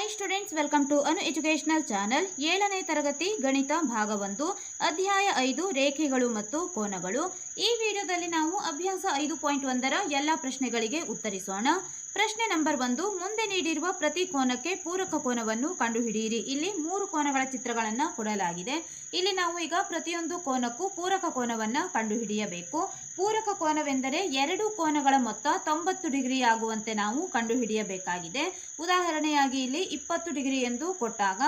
Hi students welcome to Anu educational channel ಏಳನೇ ತರಗತಿ ಗಣಿತ ಭಾಗ ಒಂದು ಅಧ್ಯಾಯ ಐದು, ರೇಖೆಗಳು ಮತ್ತು ಕೋನಗಳು. ಈ ವಿಡಿಯೋದಲ್ಲಿ ನಾವು ಅಭ್ಯಾಸ ಐದು ಪಾಯಿಂಟ್ ಒಂದರ ಎಲ್ಲ ಪ್ರಶ್ನೆಗಳಿಗೆ ಉತ್ತರಿಸೋಣ. ಪ್ರಶ್ನೆ ನಂಬರ್ ಒಂದು, ಮುಂದೆ ನೀಡಿರುವ ಪ್ರತಿ ಕೋನಕ್ಕೆ ಪೂರಕ ಕೋನವನ್ನು ಕಂಡುಹಿಡಿಯಿರಿ. ಇಲ್ಲಿ ಮೂರು ಕೋನಗಳ ಚಿತ್ರಗಳನ್ನು ಕೊಡಲಾಗಿದೆ. ಇಲ್ಲಿ ನಾವು ಈಗ ಪ್ರತಿಯೊಂದು ಕೋನಕ್ಕೂ ಪೂರಕ ಕೋನವನ್ನು ಕಂಡುಹಿಡಿಯಬೇಕು. ಪೂರಕ ಕೋನವೆಂದರೆ ಎರಡು ಕೋನಗಳ ಮೊತ್ತ ತೊಂಬತ್ತು ಡಿಗ್ರಿ ಆಗುವಂತೆ ನಾವು ಕಂಡುಹಿಡಿಯಬೇಕಾಗಿದೆ. ಉದಾಹರಣೆಯಾಗಿ ಇಲ್ಲಿ ಇಪ್ಪತ್ತು ಡಿಗ್ರಿ ಎಂದು ಕೊಟ್ಟಾಗ,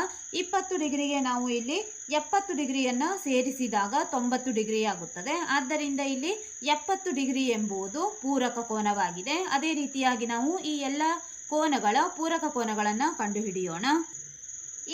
ಇಪ್ಪತ್ತು ಡಿಗ್ರಿಗೆ ನಾವು ಇಲ್ಲಿ ಎಪ್ಪತ್ತು ಡಿಗ್ರಿಯನ್ನು ಸೇರಿಸಿದಾಗ ತೊಂಬತ್ತು ಡಿಗ್ರಿ ಆಗುತ್ತದೆ. ಆದ್ದರಿಂದ ಇಲ್ಲಿ ಎಪ್ಪತ್ತು ಡಿಗ್ರಿ ಎಂಬುದು ಪೂರಕ ಕೋನವಾಗಿದೆ. ಅದೇ ರೀತಿಯಾಗಿ ನಾವು ಈ ಎಲ್ಲ ಕೋನಗಳ ಪೂರಕ ಕೋನಗಳನ್ನು ಕಂಡುಹಿಡಿಯೋಣ.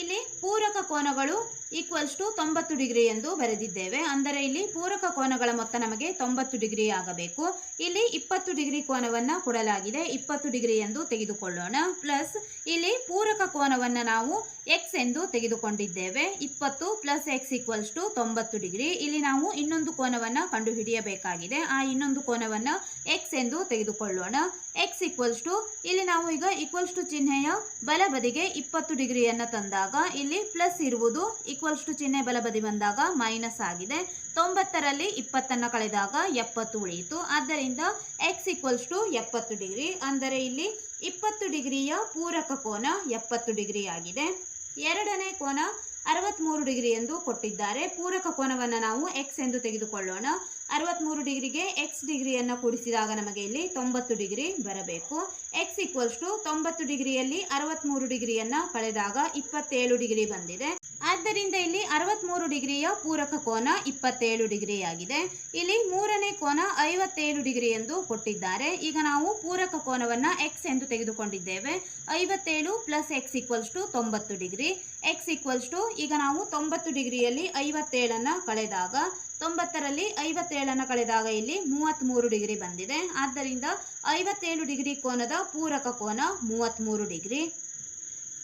ಇಲ್ಲಿ ಪೂರಕ ಕೋನಗಳು ಈಕ್ವಲ್ಸ್ ಟು ತೊಂಬತ್ತು ಡಿಗ್ರಿ ಎಂದು ಬರೆದಿದ್ದೇವೆ. ಅಂದರೆ ಇಲ್ಲಿ ಪೂರಕ ಕೋನಗಳ ಮೊತ್ತ ನಮಗೆ ತೊಂಬತ್ತು ಡಿಗ್ರಿ ಆಗಬೇಕು. ಇಲ್ಲಿ ಇಪ್ಪತ್ತು ಡಿಗ್ರಿ ಕೋನವನ್ನು ಕೊಡಲಾಗಿದೆ. ಇಪ್ಪತ್ತು ಡಿಗ್ರಿ ಎಂದು ತೆಗೆದುಕೊಳ್ಳೋಣ. ಪ್ಲಸ್ ಇಲ್ಲಿ ಪೂರಕ ಕೋನವನ್ನು ನಾವು ಎಕ್ಸ್ ಎಂದು ತೆಗೆದುಕೊಂಡಿದ್ದೇವೆ. ಇಪ್ಪತ್ತು ಪ್ಲಸ್ ಎಕ್ಸ್ ಈಕ್ವಲ್ಸ್ ಟು ತೊಂಬತ್ತು ಡಿಗ್ರಿ. ಇಲ್ಲಿ ನಾವು ಇನ್ನೊಂದು ಕೋನವನ್ನು ಕಂಡುಹಿಡಿಯಬೇಕಾಗಿದೆ. ಆ ಇನ್ನೊಂದು ಕೋನವನ್ನು ಎಕ್ಸ್ ಎಂದು ತೆಗೆದುಕೊಳ್ಳೋಣ. ಎಕ್ಸ್ ಈಕ್ವಲ್ಸ್ ಟು, ಇಲ್ಲಿ ನಾವು ಈಗ ಈಕ್ವಲ್ಸ್ ಟು ಚಿಹ್ನೆಯ ಬಲಬದಿಗೆ ಇಪ್ಪತ್ತು ಡಿಗ್ರಿಯನ್ನು ತಂದಾಗ ಇಲ್ಲಿ ಪ್ಲಸ್ ಇರುವುದು ಈಕ್ವಲ್ಸ್ ಟು ಚಿಹ್ನೆ ಬಲಬದಿ ಬಂದಾಗ ಮೈನಸ್ ಆಗಿದೆ. ತೊಂಬತ್ತರಲ್ಲಿ ಇಪ್ಪತ್ತನ್ನು ಕಳೆದಾಗ ಎಪ್ಪತ್ತು ಉಳಿಯಿತು. ಆದ್ದರಿಂದ ಎಕ್ಸ್ ಈಕ್ವಲ್ಸ್ ಟು ಎಪ್ಪತ್ತು ಡಿಗ್ರಿ. ಅಂದರೆ ಇಲ್ಲಿ ಇಪ್ಪತ್ತು ಡಿಗ್ರಿಯ ಪೂರಕ ಕೋನ ಎಪ್ಪತ್ತು ಡಿಗ್ರಿ ಆಗಿದೆ. ಎರಡನೇ ಕೋನ ಅರವತ್ತ್ಮೂರು ಡಿಗ್ರಿ ಎಂದು ಕೊಟ್ಟಿದ್ದಾರೆ. ಪೂರಕ ಕೋನವನ್ನು ನಾವು ಎಕ್ಸ್ ಎಂದು ತೆಗೆದುಕೊಳ್ಳೋಣ. ಅರವತ್ತ್ಮೂರು ಡಿಗ್ರಿಗೆ ಎಕ್ಸ್ ಡಿಗ್ರಿಯನ್ನು ಕೂಡಿಸಿದಾಗ ನಮಗೆ ಇಲ್ಲಿ ತೊಂಬತ್ತು ಡಿಗ್ರಿ ಬರಬೇಕು. ಎಕ್ಸ್ ಈಕ್ವಲ್ಸ್ ಟು ತೊಂಬತ್ತು ಡಿಗ್ರಿಯಲ್ಲಿ ಅರವತ್ತ್ಮೂರು ಡಿಗ್ರಿಯನ್ನು ಕಳೆದಾಗ ಇಪ್ಪತ್ತೇಳು ಡಿಗ್ರಿ ಬಂದಿದೆ. ಆದ್ದರಿಂದ ಇಲ್ಲಿ ಅರವತ್ತ್ಮೂರು ಡಿಗ್ರಿಯ ಪೂರಕ ಕೋನ ಇಪ್ಪತ್ತೇಳು ಡಿಗ್ರಿ ಆಗಿದೆ ಇಲ್ಲಿ ಮೂರನೇ ಕೋನ ಐವತ್ತೇಳು ಡಿಗ್ರಿ ಎಂದು ಕೊಟ್ಟಿದ್ದಾರೆ. ಈಗ ನಾವು ಪೂರಕ ಕೋನವನ್ನು ಎಕ್ಸ್ ಎಂದು ತೆಗೆದುಕೊಂಡಿದ್ದೇವೆ. ಐವತ್ತೇಳು ಪ್ಲಸ್ ಎಕ್ಸ್ ಈಕ್ವಲ್ಸ್ ಟು ತೊಂಬತ್ತು ಡಿಗ್ರಿ. ಎಕ್ಸ್ ಈಕ್ವಲ್ಸ್ ಟು ಈಗ ನಾವು ತೊಂಬತ್ತು ಡಿಗ್ರಿಯಲ್ಲಿ ಐವತ್ತೇಳನ್ನು ಕಳೆದಾಗ ತೊಂಬತ್ತರಲ್ಲಿ ಐವತ್ತೇಳನ್ನು ಕಳೆದಾಗ ಇಲ್ಲಿ ಮೂವತ್ತ್ಮೂರು ಡಿಗ್ರಿ ಬಂದಿದೆ. ಆದ್ದರಿಂದ ಐವತ್ತೇಳು ಡಿಗ್ರಿ ಕೋನದ ಪೂರಕ ಕೋನ ಮೂವತ್ತ್ಮೂರು ಡಿಗ್ರಿ.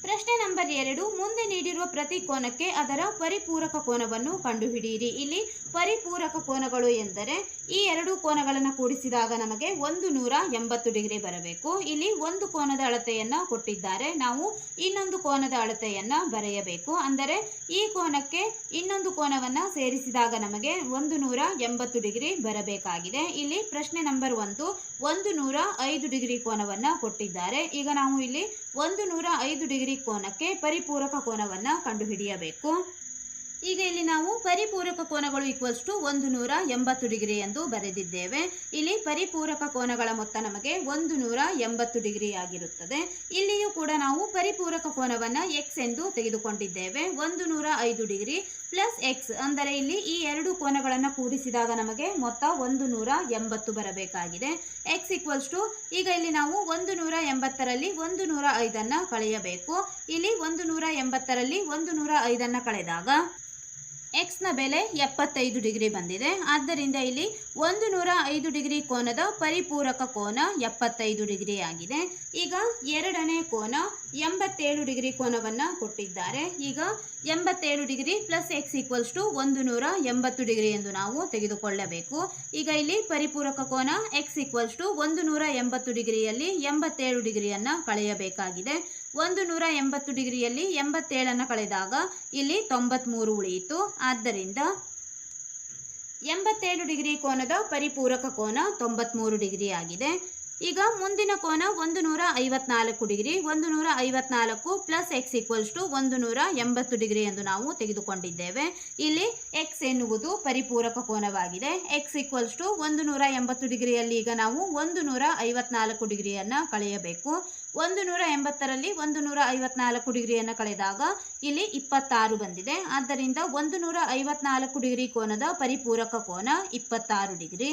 ಪ್ರಶ್ನೆ ನಂಬರ್ ಎರಡು, ಮುಂದೆ ನೀಡಿರುವ ಪ್ರತಿ ಕೋನಕ್ಕೆ ಅದರ ಪರಿಪೂರಕ ಕೋನವನ್ನು ಕಂಡುಹಿಡಿಯಿರಿ. ಇಲ್ಲಿ ಪರಿಪೂರಕ ಕೋನಗಳು ಎಂದರೆ ಈ ಎರಡು ಕೋನಗಳನ್ನು ಕೂಡಿಸಿದಾಗ ನಮಗೆ ಒಂದು ನೂರ ಎಂಬತ್ತು ಡಿಗ್ರಿ ಬರಬೇಕು. ಇಲ್ಲಿ ಒಂದು ಕೋನದ ಅಳತೆಯನ್ನು ಕೊಟ್ಟಿದ್ದಾರೆ. ನಾವು ಇನ್ನೊಂದು ಕೋನದ ಅಳತೆಯನ್ನು ಬರೆಯಬೇಕು. ಅಂದರೆ ಈ ಕೋನಕ್ಕೆ ಇನ್ನೊಂದು ಕೋನವನ್ನು ಸೇರಿಸಿದಾಗ ನಮಗೆ ಒಂದು ನೂರ ಎಂಬತ್ತು ಡಿಗ್ರಿ ಬರಬೇಕಾಗಿದೆ. ಇಲ್ಲಿ ಪ್ರಶ್ನೆ ನಂಬರ್ ಒಂದು ಒಂದು ನೂರ ಐದು ಡಿಗ್ರಿ ಕೋನವನ್ನು ಕೊಟ್ಟಿದ್ದಾರೆ. ಈಗ ನಾವು ಇಲ್ಲಿ ಒಂದು ನೂರ ಐದು ಡಿಗ್ರಿ ಕೋನಕ್ಕೆ ಪರಿಪೂರಕ ಕೋನವನ್ನು ಕಂಡುಹಿಡಿಯಬೇಕು. ಈಗ ಇಲ್ಲಿ ನಾವು ಪರಿಪೂರಕ ಕೋನಗಳು ಈಕ್ವಲ್ಸ್ ಟು ಒಂದು ನೂರ ಎಂಬತ್ತು ಡಿಗ್ರಿ ಎಂದು ಬರೆದಿದ್ದೇವೆ. ಇಲ್ಲಿ ಪರಿಪೂರಕ ಕೋನಗಳ ಮೊತ್ತ ನಮಗೆ ಒಂದು ನೂರ ಎಂಬತ್ತು ಡಿಗ್ರಿ ಆಗಿರುತ್ತದೆ. ಇಲ್ಲಿಯೂ ಕೂಡ ನಾವು ಪರಿಪೂರಕ ಕೋನವನ್ನು ಎಕ್ಸ್ ಎಂದು ತೆಗೆದುಕೊಂಡಿದ್ದೇವೆ. ಒಂದು ನೂರ ಐದು ಡಿಗ್ರಿ. ಪ್ಲಸ್ ಎಕ್ಸ್ ಅಂದರೆ ಇಲ್ಲಿ ಈ ಎರಡು ಕೋನಗಳನ್ನು ಕೂಡಿಸಿದಾಗ ನಮಗೆ ಮೊತ್ತ ಒಂದು ನೂರ ಎಂಬತ್ತು ಬರಬೇಕಾಗಿದೆ. ಎಕ್ಸ್ ಈಕ್ವಲ್ಸ್ ಟು ಈಗ ಇಲ್ಲಿ ನಾವು ಒಂದು ನೂರ ಎಂಬತ್ತರಲ್ಲಿ ಒಂದು ನೂರ ಐದನ್ನು ಕಳೆಯಬೇಕು. ಇಲ್ಲಿ ಒಂದು ನೂರ ಎಂಬತ್ತರಲ್ಲಿ ಒಂದು ನೂರ ಐದನ್ನು ಕಳೆದಾಗ ಎಕ್ಸ್ನ ಬೆಲೆ ಎಪ್ಪತ್ತೈದು ಡಿಗ್ರಿ ಬಂದಿದೆ. ಆದ್ದರಿಂದ ಇಲ್ಲಿ ಒಂದು ನೂರ ಐದು ಡಿಗ್ರಿ ಕೋನದ ಪರಿಪೂರಕ ಕೋನ ಎಪ್ಪತ್ತೈದು ಡಿಗ್ರಿ ಆಗಿದೆ. ಈಗ ಎರಡನೇ ಕೋನ ಎಂಬತ್ತೇಳು ಡಿಗ್ರಿ ಕೋನವನ್ನು ಕೊಟ್ಟಿದ್ದಾರೆ. ಈಗ ಎಂಬತ್ತೇಳು degree plus X equals to ಒಂದು ನೂರ ಎಂಬತ್ತು ಡಿಗ್ರಿ ಎಂದು ನಾವು ತೆಗೆದುಕೊಳ್ಳಬೇಕು. ಈಗ ಇಲ್ಲಿ ಪರಿಪೂರಕ ಕೋನ ಎಕ್ಸ್ ಈಕ್ವಲ್ಸ್ ಟು ಒಂದು ನೂರ ಎಂಬತ್ತು ಡಿಗ್ರಿಯಲ್ಲಿ ಎಂಬತ್ತೇಳು ಡಿಗ್ರಿಯನ್ನು ಕಳೆಯಬೇಕಾಗಿದೆ. ಒಂದು ನೂರ ಎಂಬತ್ತು ಡಿಗ್ರಿಯಲ್ಲಿ ಎಂಬತ್ತೇಳನ್ನು ಕಳೆದಾಗ ಇಲ್ಲಿ ತೊಂಬತ್ತ್ಮೂರು ಉಳಿಯಿತು. ಆದ್ದರಿಂದ ಎಂಬತ್ತೇಳು ಡಿಗ್ರಿ ಕೋನದ ಪರಿಪೂರಕ ಕೋನ ತೊಂಬತ್ತ್ಮೂರು ಡಿಗ್ರಿ ಆಗಿದೆ. ಈಗ ಮುಂದಿನ ಕೋನ ಒಂದು ನೂರ ಐವತ್ನಾಲ್ಕು ಡಿಗ್ರಿ ಒಂದು ನೂರ ಐವತ್ನಾಲ್ಕು ಪ್ಲಸ್ ಎಕ್ಸ್ ಈಕ್ವಲ್ಸ್ ಟು ಒಂದು ನೂರ ಎಂಬತ್ತು ಡಿಗ್ರಿ ಎಂದು ನಾವು ತೆಗೆದುಕೊಂಡಿದ್ದೇವೆ. ಇಲ್ಲಿ ಎಕ್ಸ್ ಎನ್ನುವುದು ಪರಿಪೂರಕ ಕೋನವಾಗಿದೆ. ಎಕ್ಸ್ ಈಕ್ವಲ್ಸ್ ಟು ಒಂದು ನೂರ ಎಂಬತ್ತು ಡಿಗ್ರಿಯಲ್ಲಿ ಈಗ ನಾವು ಒಂದು ನೂರ ಐವತ್ನಾಲ್ಕು ಡಿಗ್ರಿಯನ್ನು ಕಳೆಯಬೇಕು. ಒಂದು ನೂರ ಎಂಬತ್ತರಲ್ಲಿ ಒಂದು ನೂರ ಐವತ್ನಾಲ್ಕು ಡಿಗ್ರಿಯನ್ನು ಕಳೆದಾಗ ಇಲ್ಲಿ ಇಪ್ಪತ್ತಾರು ಬಂದಿದೆ. ಆದ್ದರಿಂದ ಒಂದು ನೂರ ಐವತ್ನಾಲ್ಕು ಡಿಗ್ರಿ ಕೋನದ ಪರಿಪೂರಕ ಕೋನ ಇಪ್ಪತ್ತಾರು ಡಿಗ್ರಿ.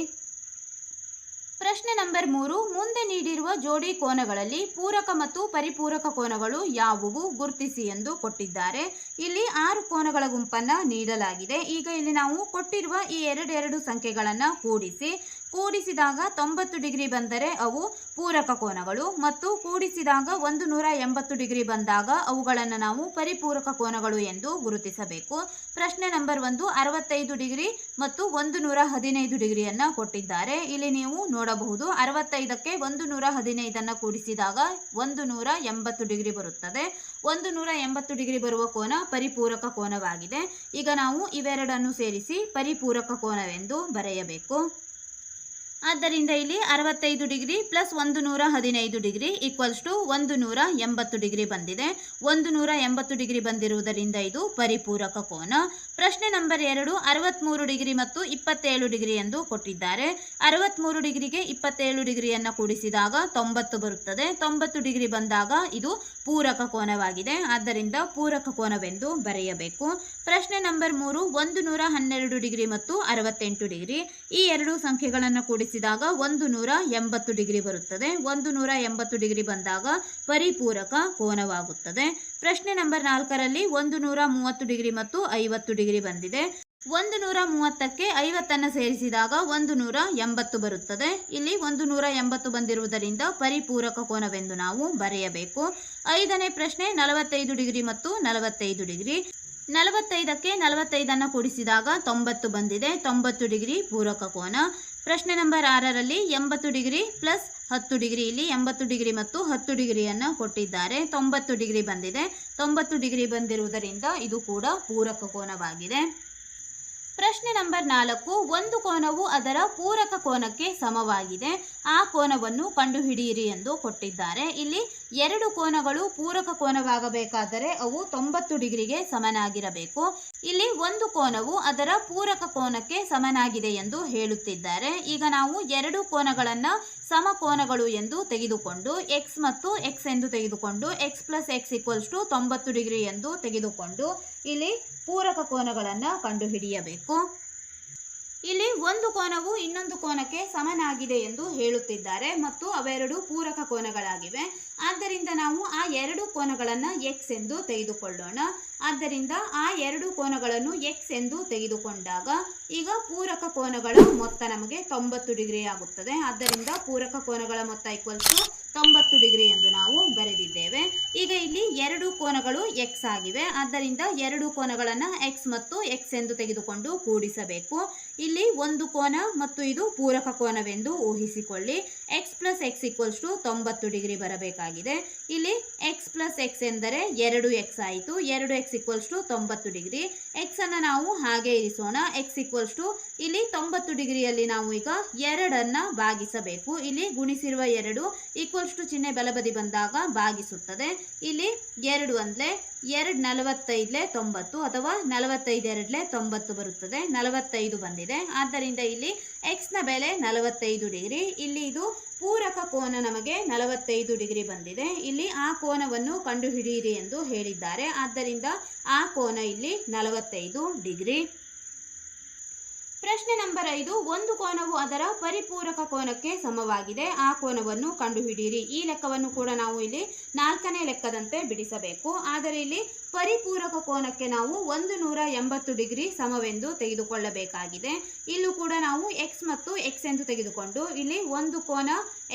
ಪ್ರಶ್ನೆ ನಂಬರ್ ಮೂರು, ಮುಂದೆ ನೀಡಿರುವ ಜೋಡಿ ಕೋನಗಳಲ್ಲಿ ಪೂರಕ ಮತ್ತು ಪರಿಪೂರಕ ಕೋನಗಳು ಯಾವುವು ಗುರುತಿಸಿ ಎಂದು ಕೊಟ್ಟಿದ್ದಾರೆ. ಇಲ್ಲಿ ಆರು ಕೋನಗಳ ಗುಂಪನ್ನು ನೀಡಲಾಗಿದೆ. ಈಗ ಇಲ್ಲಿ ನಾವು ಕೊಟ್ಟಿರುವ ಈ ಎರಡೆರಡು ಸಂಖ್ಯೆಗಳನ್ನು ಕೂಡಿಸಿ ಕೂಡಿಸಿದಾಗ ತೊಂಬತ್ತು ಡಿಗ್ರಿ ಬಂದರೆ ಅವು ಪೂರಕ ಕೋನಗಳು ಮತ್ತು ಕೂಡಿಸಿದಾಗ ಒಂದು ನೂರ ಎಂಬತ್ತು ಡಿಗ್ರಿ ಬಂದಾಗ ಅವುಗಳನ್ನು ನಾವು ಪರಿಪೂರಕ ಕೋನಗಳು ಎಂದು ಗುರುತಿಸಬೇಕು. ಪ್ರಶ್ನೆ ನಂಬರ್ ಒಂದು, ಅರವತ್ತೈದು ಡಿಗ್ರಿ ಮತ್ತು ಒಂದು ನೂರ ಹದಿನೈದು ಡಿಗ್ರಿಯನ್ನು ಕೊಟ್ಟಿದ್ದಾರೆ. ಇಲ್ಲಿ ನೀವು ನೋಡಬಹುದು, ಅರವತ್ತೈದಕ್ಕೆ ಒಂದು ನೂರ ಹದಿನೈದನ್ನು ಕೂಡಿಸಿದಾಗ ಒಂದು ನೂರ ಎಂಬತ್ತು ಡಿಗ್ರಿ ಬರುತ್ತದೆ. ಒಂದು ನೂರ ಎಂಬತ್ತು ಡಿಗ್ರಿ ಬರುವ ಕೋನ ಪರಿಪೂರಕ ಕೋನವಾಗಿದೆ. ಈಗ ನಾವು ಇವೆರಡನ್ನು ಸೇರಿಸಿ ಪರಿಪೂರಕ ಕೋನವೆಂದು ಬರೆಯಬೇಕು. ಆದ್ದರಿಂದ ಇಲ್ಲಿ ಅರವತ್ತೈದು ಡಿಗ್ರಿ ಪ್ಲಸ್ ಒಂದು ನೂರ ಹದಿನೈದು ಡಿಗ್ರಿ ಈಕ್ವಲ್ಸ್ ಟು ಒಂದು ನೂರ ಎಂಬತ್ತು ಡಿಗ್ರಿ ಬಂದಿದೆ. ಒಂದು ನೂರ ಎಂಬತ್ತು ಡಿಗ್ರಿ ಬಂದಿರುವುದರಿಂದ ಇದು ಪರಿಪೂರಕ ಕೋನ. ಪ್ರಶ್ನೆ ನಂಬರ್ ಎರಡು ಅರವತ್ತ್ಮೂರು ಡಿಗ್ರಿ ಮತ್ತು ಇಪ್ಪತ್ತೇಳು ಡಿಗ್ರಿ ಎಂದು ಕೊಟ್ಟಿದ್ದಾರೆ. ಅರವತ್ತ್ಮೂರು ಡಿಗ್ರಿಗೆ ಇಪ್ಪತ್ತೇಳು ಡಿಗ್ರಿಯನ್ನು ಕೂಡಿಸಿದಾಗ ತೊಂಬತ್ತು ಬರುತ್ತದೆ. ತೊಂಬತ್ತು ಡಿಗ್ರಿ ಬಂದಾಗ ಇದು ಪೂರಕ ಕೋನವಾಗಿದೆ. ಆದ್ದರಿಂದ ಪೂರಕ ಕೋನವೆಂದು ಬರೆಯಬೇಕು. ಪ್ರಶ್ನೆ ನಂಬರ್ ಮೂರು ಒಂದು ನೂರ ಹನ್ನೆರಡು ಡಿಗ್ರಿ ಮತ್ತು ಅರವತ್ತೆಂಟು ಡಿಗ್ರಿ. ಈ ಎರಡು ಸಂಖ್ಯೆಗಳನ್ನು ಕೂಡಿಸಿದಾಗ ಒಂದು ನೂರ ಎಂಬತ್ತು ಡಿಗ್ರಿ ಬರುತ್ತದೆ. ಒಂದು ನೂರ ಎಂಬತ್ತು ಡಿಗ್ರಿ ಬಂದಾಗ ಪರಿಪೂರಕ ಕೋನವಾಗುತ್ತದೆ. ಪ್ರಶ್ನೆ ನಂಬರ್ ನಾಲ್ಕರಲ್ಲಿ ಒಂದು ನೂರ ಮೂವತ್ತು ಡಿಗ್ರಿ ಮತ್ತು ಐವತ್ತು ಡಿಗ್ರಿ ಬಂದಿದೆ. ಒಂದು ನೂರ ಮೂವತ್ತಕ್ಕೆ ಐವತ್ತನ್ನು ಸೇರಿಸಿದಾಗ ಒಂದು ನೂರ ಎಂಬತ್ತು ಬರುತ್ತದೆ. ಇಲ್ಲಿ ಒಂದು ನೂರ ಎಂಬತ್ತು ಬಂದಿರುವುದರಿಂದ ಪರಿಪೂರಕ ಕೋನವೆಂದು ನಾವು ಬರೆಯಬೇಕು. ಐದನೇ ಪ್ರಶ್ನೆ, ನಲವತ್ತೈದು ಡಿಗ್ರಿ ಮತ್ತು ನಲವತ್ತೈದು ಡಿಗ್ರಿ. ನಲವತ್ತೈದಕ್ಕೆ ನಲವತ್ತೈದನ್ನು ಕೂಡಿಸಿದಾಗ ತೊಂಬತ್ತು ಬಂದಿದೆ. ತೊಂಬತ್ತು ಡಿಗ್ರಿ ಪೂರಕ ಕೋನ. ಪ್ರಶ್ನೆ ನಂಬರ್ ಆರರಲ್ಲಿ ಎಂಬತ್ತು ಡಿಗ್ರಿ ಪ್ಲಸ್ ಹತ್ತು ಡಿಗ್ರಿ ಇಲ್ಲಿ, ಎಂಬತ್ತು ಡಿಗ್ರಿ ಮತ್ತು ಹತ್ತು ಡಿಗ್ರಿಯನ್ನು ಕೊಟ್ಟಿದ್ದಾರೆ. ತೊಂಬತ್ತು ಡಿಗ್ರಿ ಬಂದಿದೆ. ತೊಂಬತ್ತು ಡಿಗ್ರಿ ಬಂದಿರುವುದರಿಂದ ಇದು ಕೂಡ ಪೂರಕ ಕೋನವಾಗಿದೆ. ಪ್ರಶ್ನೆ ನಂಬರ್ ನಾಲ್ಕು, ಒಂದು ಕೋನವು ಅದರ ಪೂರಕ ಕೋನಕ್ಕೆ ಸಮವಾಗಿದೆ. ಆ ಕೋನವನ್ನು ಕಂಡುಹಿಡಿಯಿರಿ ಎಂದು ಕೊಟ್ಟಿದ್ದಾರೆ. ಇಲ್ಲಿ ಎರಡು ಕೋನಗಳು ಪೂರಕ ಕೋನವಾಗಬೇಕಾದರೆ ಅವು ತೊಂಬತ್ತು ಡಿಗ್ರಿಗೆ ಸಮನಾಗಿರಬೇಕು. ಇಲ್ಲಿ ಒಂದು ಕೋನವು ಅದರ ಪೂರಕ ಕೋನಕ್ಕೆ ಸಮನಾಗಿದೆ ಎಂದು ಹೇಳುತ್ತಿದ್ದಾರೆ. ಈಗ ನಾವು ಎರಡು ಕೋನಗಳನ್ನು ಸಮಕೋನಗಳು ಎಂದು ತೆಗೆದುಕೊಂಡು ಎಕ್ಸ್ ಮತ್ತು ಎಕ್ಸ್ ಎಂದು ತೆಗೆದುಕೊಂಡು X plus X equals to ತೊಂಬತ್ತು ಡಿಗ್ರಿ ಎಂದು ತೆಗೆದುಕೊಂಡು ಇಲ್ಲಿ ಪೂರಕ ಕೋನಗಳನ್ನು ಕಂಡುಹಿಡಿಯಬೇಕು. ಇಲ್ಲಿ ಒಂದು ಕೋನವು ಇನ್ನೊಂದು ಕೋನಕ್ಕೆ ಸಮನಾಗಿದೆ ಎಂದು ಹೇಳುತ್ತಿದ್ದಾರೆ ಮತ್ತು ಅವೆರಡು ಪೂರಕ ಕೋನಗಳಾಗಿವೆ. ಆದ್ದರಿಂದ ನಾವು ಆ ಎರಡು ಕೋನಗಳನ್ನು ಎಕ್ಸ್ ಎಂದು ತೆಗೆದುಕೊಳ್ಳೋಣ. ಆದ್ದರಿಂದ ಆ ಎರಡು ಕೋನಗಳನ್ನು ಎಕ್ಸ್ ಎಂದು ತೆಗೆದುಕೊಂಡಾಗ ಈಗ ಪೂರಕ ಕೋನಗಳ ಮೊತ್ತ ನಮಗೆ ತೊಂಬತ್ತು ಡಿಗ್ರಿ ಆಗುತ್ತದೆ. ಆದ್ದರಿಂದ ಪೂರಕ ಕೋನಗಳ ಮೊತ್ತ ಈಕ್ವಲ್ಸ್ ಟು ತೊಂಬತ್ತು ಡಿಗ್ರಿ ಎಂದು ನಾವು ಬರೆದಿದ್ದೇವೆ. ಈಗ ಇಲ್ಲಿ ಎರಡು ಕೋನಗಳು ಎಕ್ಸ್ ಆಗಿವೆ. ಆದ್ದರಿಂದ ಎರಡು ಕೋನಗಳನ್ನು ಎಕ್ಸ್ ಮತ್ತು ಎಕ್ಸ್ ಎಂದು ತೆಗೆದುಕೊಂಡು ಕೂಡಿಸಬೇಕು. ಇಲ್ಲಿ ಒಂದು ಕೋನ ಮತ್ತು ಇದು ಪೂರಕ ಕೋನವೆಂದು ಊಹಿಸಿಕೊಳ್ಳಿ. X plus X equals to ತೊಂಬತ್ತು ಡಿಗ್ರಿ ಬರಬೇಕಾಗಿದೆ. ಇಲ್ಲಿ ಎಕ್ಸ್ ಪ್ಲಸ್ ಎಕ್ಸ್ ಎಂದರೆ ಎರಡು ಎಕ್ಸ್ ಆಯಿತು. ಎರಡು ಎಕ್ಸ್ ಈಕ್ವಲ್ಸ್ ಟು ತೊಂಬತ್ತು ಡಿಗ್ರಿ. ಎಕ್ಸನ್ನು ನಾವು ಹಾಗೆ ಇರಿಸೋಣ. ಎಕ್ಸ್ ಈಕ್ವಲ್ಸ್ ಟು ಇಲ್ಲಿ ತೊಂಬತ್ತು ಡಿಗ್ರಿಯಲ್ಲಿ ನಾವು ಈಗ ಎರಡನ್ನು ಭಾಗಿಸಬೇಕು. ಇಲ್ಲಿ ಗುಣಿಸಿರುವ ಎರಡು ಈಕ್ವಲ್ಸ್ ಟು ಚಿಹ್ನೆ ಬಲಬದಿ ಬಂದಾಗ ಭಾಗಿಸುತ್ತದೆ. ಇಲ್ಲಿ ಎರಡು ಅಂದರೆ ಎರಡು ನಲವತ್ತೈದಲೆ ತೊಂಬತ್ತು ಅಥವಾ ನಲವತ್ತೈದು ಎರಡಲೆ ತೊಂಬತ್ತು ಬರುತ್ತದೆ. ನಲವತ್ತೈದು ಬಂದಿದೆ. ಆದ್ದರಿಂದ ಇಲ್ಲಿ ಎಕ್ಸ್ನ ಬೆಲೆ ನಲವತ್ತೈದು ಡಿಗ್ರಿ. ಇಲ್ಲಿ ಇದು ಪೂರಕ ಕೋನ ನಮಗೆ ನಲವತ್ತೈದು ಡಿಗ್ರಿ ಬಂದಿದೆ. ಇಲ್ಲಿ ಆ ಕೋನವನ್ನು ಕಂಡುಹಿಡಿಯಿರಿ ಎಂದು ಹೇಳಿದ್ದಾರೆ. ಆದ್ದರಿಂದ ಆ ಕೋನ ಇಲ್ಲಿ ನಲವತ್ತೈದು ಡಿಗ್ರಿ. ಪ್ರಶ್ನೆ ನಂಬರ್ ಐದು, ಒಂದು ಕೋನವು ಅದರ ಪರಿಪೂರಕ ಕೋನಕ್ಕೆ ಸಮವಾಗಿದೆ. ಆ ಕೋನವನ್ನು ಕಂಡುಹಿಡಿಯಿರಿ. ಈ ಲೆಕ್ಕವನ್ನು ಕೂಡ ನಾವು ಇಲ್ಲಿ ನಾಲ್ಕನೇ ಲೆಕ್ಕದಂತೆ ಬಿಡಿಸಬೇಕು. ಆದರೆ ಇಲ್ಲಿ ಪರಿಪೂರಕ ಕೋನಕ್ಕೆ ನಾವು ಒಂದು ನೂರ ಎಂಬತ್ತು ಡಿಗ್ರಿ ಸಮವೆಂದು ತೆಗೆದುಕೊಳ್ಳಬೇಕಾಗಿದೆ. ಇಲ್ಲೂ ಕೂಡ ನಾವು ಎಕ್ಸ್ ಮತ್ತು ಎಕ್ಸ್ ಎಂದು ತೆಗೆದುಕೊಂಡು ಇಲ್ಲಿ ಒಂದು ಕೋನ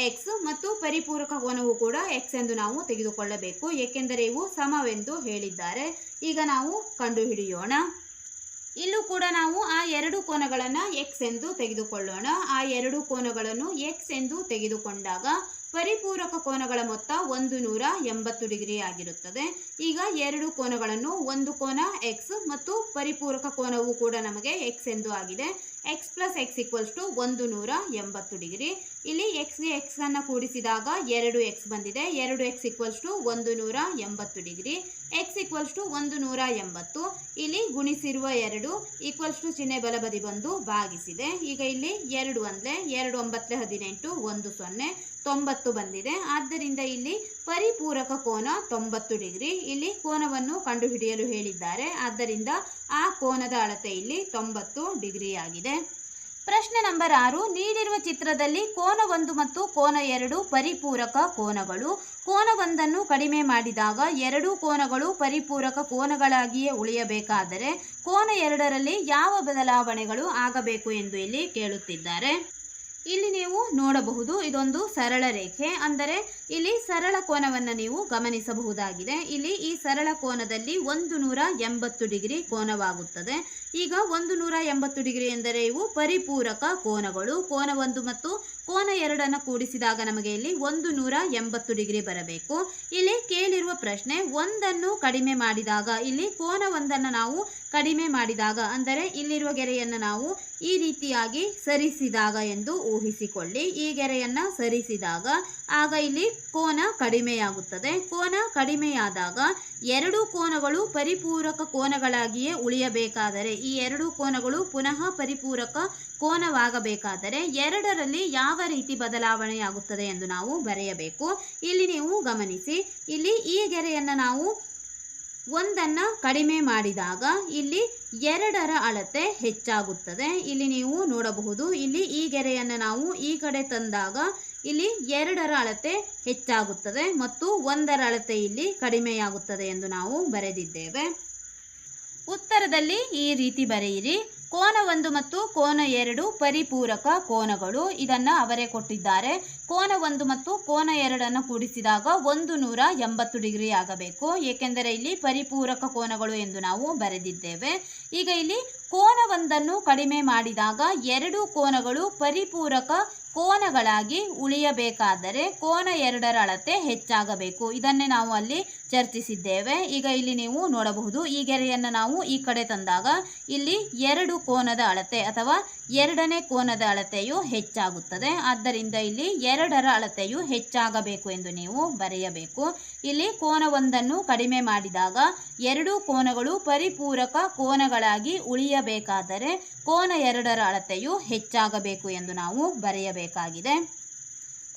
ಎಕ್ಸ್ ಮತ್ತು ಪರಿಪೂರಕ ಕೋನವು ಕೂಡ ಎಕ್ಸ್ ಎಂದು ನಾವು ತೆಗೆದುಕೊಳ್ಳಬೇಕು. ಏಕೆಂದರೆ ಇವು ಸಮವೆಂದು ಹೇಳಿದ್ದಾರೆ. ಈಗ ನಾವು ಕಂಡುಹಿಡಿಯೋಣ. ಇಲ್ಲೂ ಕೂಡ ನಾವು ಆ ಎರಡು ಕೋನಗಳನ್ನು ಎಕ್ಸ್ ಎಂದು ತೆಗೆದುಕೊಳ್ಳೋಣ. ಆ ಎರಡು ಕೋನಗಳನ್ನು ಎಕ್ಸ್ ಎಂದು ತೆಗೆದುಕೊಂಡಾಗ ಪರಿಪೂರಕ ಕೋನಗಳ ಮೊತ್ತ ಒಂದು ನೂರ ಎಂಬತ್ತು ಡಿಗ್ರಿ ಆಗಿರುತ್ತದೆ. ಈಗ ಎರಡು ಕೋನಗಳನ್ನು ಒಂದು ಕೋನ ಎಕ್ಸ್ ಮತ್ತು ಪರಿಪೂರಕ ಕೋನವು ಕೂಡ ನಮಗೆ ಎಕ್ಸ್ ಎಂದು ಆಗಿದೆ. X plus X equals to ಒಂದು ನೂರ ಎಂಬತ್ತು ಡಿಗ್ರಿ. ಇಲ್ಲಿ ಎಕ್ಸ್ಗೆ ಎಕ್ಸ್ ಅನ್ನು ಕೂಡಿಸಿದಾಗ ಎರಡು ಎಕ್ಸ್ ಬಂದಿದೆ. ಎರಡು ಎಕ್ಸ್ ಈಕ್ವಲ್ಸ್ ಟು ಒಂದು ನೂರ ಎಂಬತ್ತು ಡಿಗ್ರಿ. ಎಕ್ಸ್ ಈಕ್ವಲ್ಸ್ ಟು ಒಂದು ನೂರ ಎಂಬತ್ತು. ಇಲ್ಲಿ ಗುಣಿಸಿರುವ ಎರಡು ಈಕ್ವಲ್ಸ್ ಟು ಚಿಹ್ನೆ ಬಲಬದಿ ಬಂದು ಭಾಗಿಸಿದೆ. ಈಗ ಇಲ್ಲಿ ಎರಡು ಅಂದರೆ ಎರಡು ಒಂಬತ್ತಲೆ ಹದಿನೆಂಟು ಒಂದು ಸೊನ್ನೆ. ತೊಂಬತ್ತು ಬಂದಿದೆ. ಆದ್ದರಿಂದ ಇಲ್ಲಿ ಪರಿಪೂರಕ ಕೋನ ತೊಂಬತ್ತು ಡಿಗ್ರಿ. ಇಲ್ಲಿ ಕೋನವನ್ನು ಕಂಡುಹಿಡಿಯಲು ಹೇಳಿದ್ದಾರೆ. ಆದ್ದರಿಂದ ಆ ಕೋನದ ಅಳತೆ ಇಲ್ಲಿ ತೊಂಬತ್ತು ಡಿಗ್ರಿ ಆಗಿದೆ ಪ್ರಶ್ನೆ ನಂಬರ್ ಆರು. ನೀಡಿರುವ ಚಿತ್ರದಲ್ಲಿ ಕೋನ ಒಂದು ಮತ್ತು ಕೋನ ಎರಡು ಪರಿಪೂರಕ ಕೋನಗಳು. ಕೋನ ಒಂದನ್ನು ಕಡಿಮೆ ಮಾಡಿದಾಗ ಎರಡೂ ಕೋನಗಳು ಪರಿಪೂರಕ ಕೋನಗಳಾಗಿಯೇ ಉಳಿಯಬೇಕಾದರೆ ಕೋನ ಎರಡರಲ್ಲಿ ಯಾವ ಬದಲಾವಣೆಗಳು ಆಗಬೇಕು ಎಂದು ಇಲ್ಲಿ ಕೇಳುತ್ತಿದ್ದಾರೆ. ಇಲ್ಲಿ ನೀವು ನೋಡಬಹುದು ಇದೊಂದು ಸರಳ ರೇಖೆ. ಅಂದರೆ ಇಲ್ಲಿ ಸರಳ ಕೋನವನ್ನು ನೀವು ಗಮನಿಸಬಹುದಾಗಿದೆ. ಇಲ್ಲಿ ಈ ಸರಳ ಕೋನದಲ್ಲಿ ಒಂದು ನೂರ ಎಂಬತ್ತು ಡಿಗ್ರಿ ಕೋನವಾಗುತ್ತದೆ. ಈಗ ಒಂದು ನೂರ ಎಂಬತ್ತು ಡಿಗ್ರಿ ಎಂದರೆ ಇವು ಪರಿಪೂರಕ ಕೋನಗಳು. ಕೋನ ಒಂದು ಮತ್ತು ಕೋನ ಎರಡನ್ನು ಕೂಡಿಸಿದಾಗ ನಮಗೆ ಇಲ್ಲಿ ಒಂದು ನೂರ ಎಂಬತ್ತು ಡಿಗ್ರಿ ಬರಬೇಕು. ಇಲ್ಲಿ ಕೇಳಿರುವ ಪ್ರಶ್ನೆ, ಒಂದನ್ನು ಕಡಿಮೆ ಮಾಡಿದಾಗ ಇಲ್ಲಿ ಕೋನ ಒಂದನ್ನು ನಾವು ಕಡಿಮೆ ಮಾಡಿದಾಗ, ಅಂದರೆ ಇಲ್ಲಿರುವ ಗೆರೆಯನ್ನು ನಾವು ಈ ರೀತಿಯಾಗಿ ಸರಿಸಿದಾಗ ಎಂದು ಊಹಿಸಿಕೊಳ್ಳಿ. ಈ ಗೆರೆಯನ್ನು ಸರಿಸಿದಾಗ, ಆಗ ಇಲ್ಲಿ ಕೋನ ಕಡಿಮೆಯಾಗುತ್ತದೆ. ಕೋನ ಕಡಿಮೆಯಾದಾಗ ಎರಡು ಕೋನಗಳು ಪರಿಪೂರಕ ಕೋನಗಳಾಗಿಯೇ ಉಳಿಯಬೇಕಾದರೆ, ಈ ಎರಡು ಕೋನಗಳು ಪುನಃ ಪರಿಪೂರಕ ಕೋನವಾಗಬೇಕಾದರೆ ಎರಡರಲ್ಲಿ ಯಾವ ರೀತಿ ಬದಲಾವಣೆಯಾಗುತ್ತದೆ ಎಂದು ನಾವು ಬರೆಯಬೇಕು. ಇಲ್ಲಿ ನೀವು ಗಮನಿಸಿ, ಇಲ್ಲಿ ಈ ಗೆರೆಯನ್ನು ನಾವು ಒಂದನ್ನು ಕಡಿಮೆ ಮಾಡಿದಾಗ ಇಲ್ಲಿ ಎರಡರ ಅಳತೆ ಹೆಚ್ಚಾಗುತ್ತದೆ. ಇಲ್ಲಿ ನೀವು ನೋಡಬಹುದು, ಇಲ್ಲಿ ಈ ಗೆರೆಯನ್ನು ನಾವು ಈ ಕಡೆ ತಂದಾಗ ಇಲ್ಲಿ ಎರಡರ ಅಳತೆ ಹೆಚ್ಚಾಗುತ್ತದೆ ಮತ್ತು ಒಂದರ ಅಳತೆ ಇಲ್ಲಿ ಕಡಿಮೆಯಾಗುತ್ತದೆ ಎಂದು ನಾವು ಬರೆದಿದ್ದೇವೆ. ಉತ್ತರದಲ್ಲಿ ಈ ರೀತಿ ಬರೆಯಿರಿ. ಕೋನ ಒಂದು ಮತ್ತು ಕೋನ ಎರಡು ಪರಿಪೂರಕ ಕೋನಗಳು. ಇದನ್ನು ಅವರೇ ಕೊಟ್ಟಿದ್ದಾರೆ. ಕೋನ ಒಂದು ಮತ್ತು ಕೋನ ಎರಡನ್ನು ಕೂಡಿಸಿದಾಗ ಒಂದು ನೂರ ಎಂಬತ್ತು ಡಿಗ್ರಿ ಆಗಬೇಕು. ಏಕೆಂದರೆ ಇಲ್ಲಿ ಪರಿಪೂರಕ ಕೋನಗಳು ಎಂದು ನಾವು ಬರೆದಿದ್ದೇವೆ. ಈಗ ಇಲ್ಲಿ ಕೋನ ಒಂದನ್ನು ಕಡಿಮೆ ಮಾಡಿದಾಗ ಎರಡು ಕೋನಗಳು ಪರಿಪೂರಕ ಕೋನಗಳಾಗಿ ಉಳಿಯಬೇಕಾದರೆ ಕೋನ ಎರಡರ ಅಳತೆ ಹೆಚ್ಚಾಗಬೇಕು. ಇದನ್ನೇ ನಾವು ಅಲ್ಲಿ ಚರ್ಚಿಸಿದ್ದೇವೆ. ಈಗ ಇಲ್ಲಿ ನೀವು ನೋಡಬಹುದು, ಈ ಗೆರೆಯನ್ನು ನಾವು ಈ ಕಡೆ ತಂದಾಗ ಇಲ್ಲಿ ಎರಡು ಕೋನದ ಅಳತೆ ಅಥವಾ ಎರಡನೇ ಕೋನದ ಅಳತೆಯು ಹೆಚ್ಚಾಗುತ್ತದೆ. ಆದ್ದರಿಂದ ಇಲ್ಲಿ ಎರಡರ ಅಳತೆಯು ಹೆಚ್ಚಾಗಬೇಕು ಎಂದು ನೀವು ಬರೆಯಬೇಕು. ಇಲ್ಲಿ ಕೋನವೊಂದನ್ನು ಕಡಿಮೆ ಮಾಡಿದಾಗ ಎರಡು ಕೋನಗಳು ಪರಿಪೂರಕ ಕೋನಗಳಾಗಿ ಉಳಿಯಬೇಕಾದರೆ ಕೋನ ಎರಡರ ಅಳತೆಯು ಹೆಚ್ಚಾಗಬೇಕು ಎಂದು ನಾವು ಬರೆಯಬೇಕಾಗಿದೆ.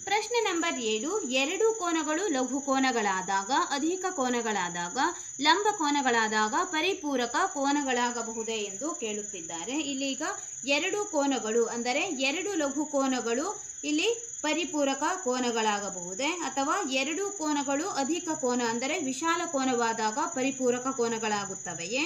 ಪ್ರಶ್ನೆ ನಂಬರ್ ಏಳು, ಎರಡು ಕೋನಗಳು ಲಘು ಕೋನಗಳಾದಾಗ, ಅಧಿಕ ಕೋನಗಳಾದಾಗ, ಲಂಬ ಕೋನಗಳಾದಾಗ ಪರಿಪೂರಕ ಕೋನಗಳಾಗಬಹುದೇ ಎಂದು ಕೇಳುತ್ತಿದ್ದಾರೆ. ಇಲ್ಲಿಗ ಎರಡು ಕೋನಗಳು, ಅಂದರೆ ಎರಡು ಲಘು ಕೋನಗಳು ಇಲ್ಲಿ ಪರಿಪೂರಕ ಕೋನಗಳಾಗಬಹುದೇ? ಅಥವಾ ಎರಡು ಕೋನಗಳು ಅಧಿಕ ಕೋನ ಅಂದರೆ ವಿಶಾಲ ಕೋನವಾದಾಗ ಪರಿಪೂರಕ ಕೋನಗಳಾಗುತ್ತವೆಯೇ?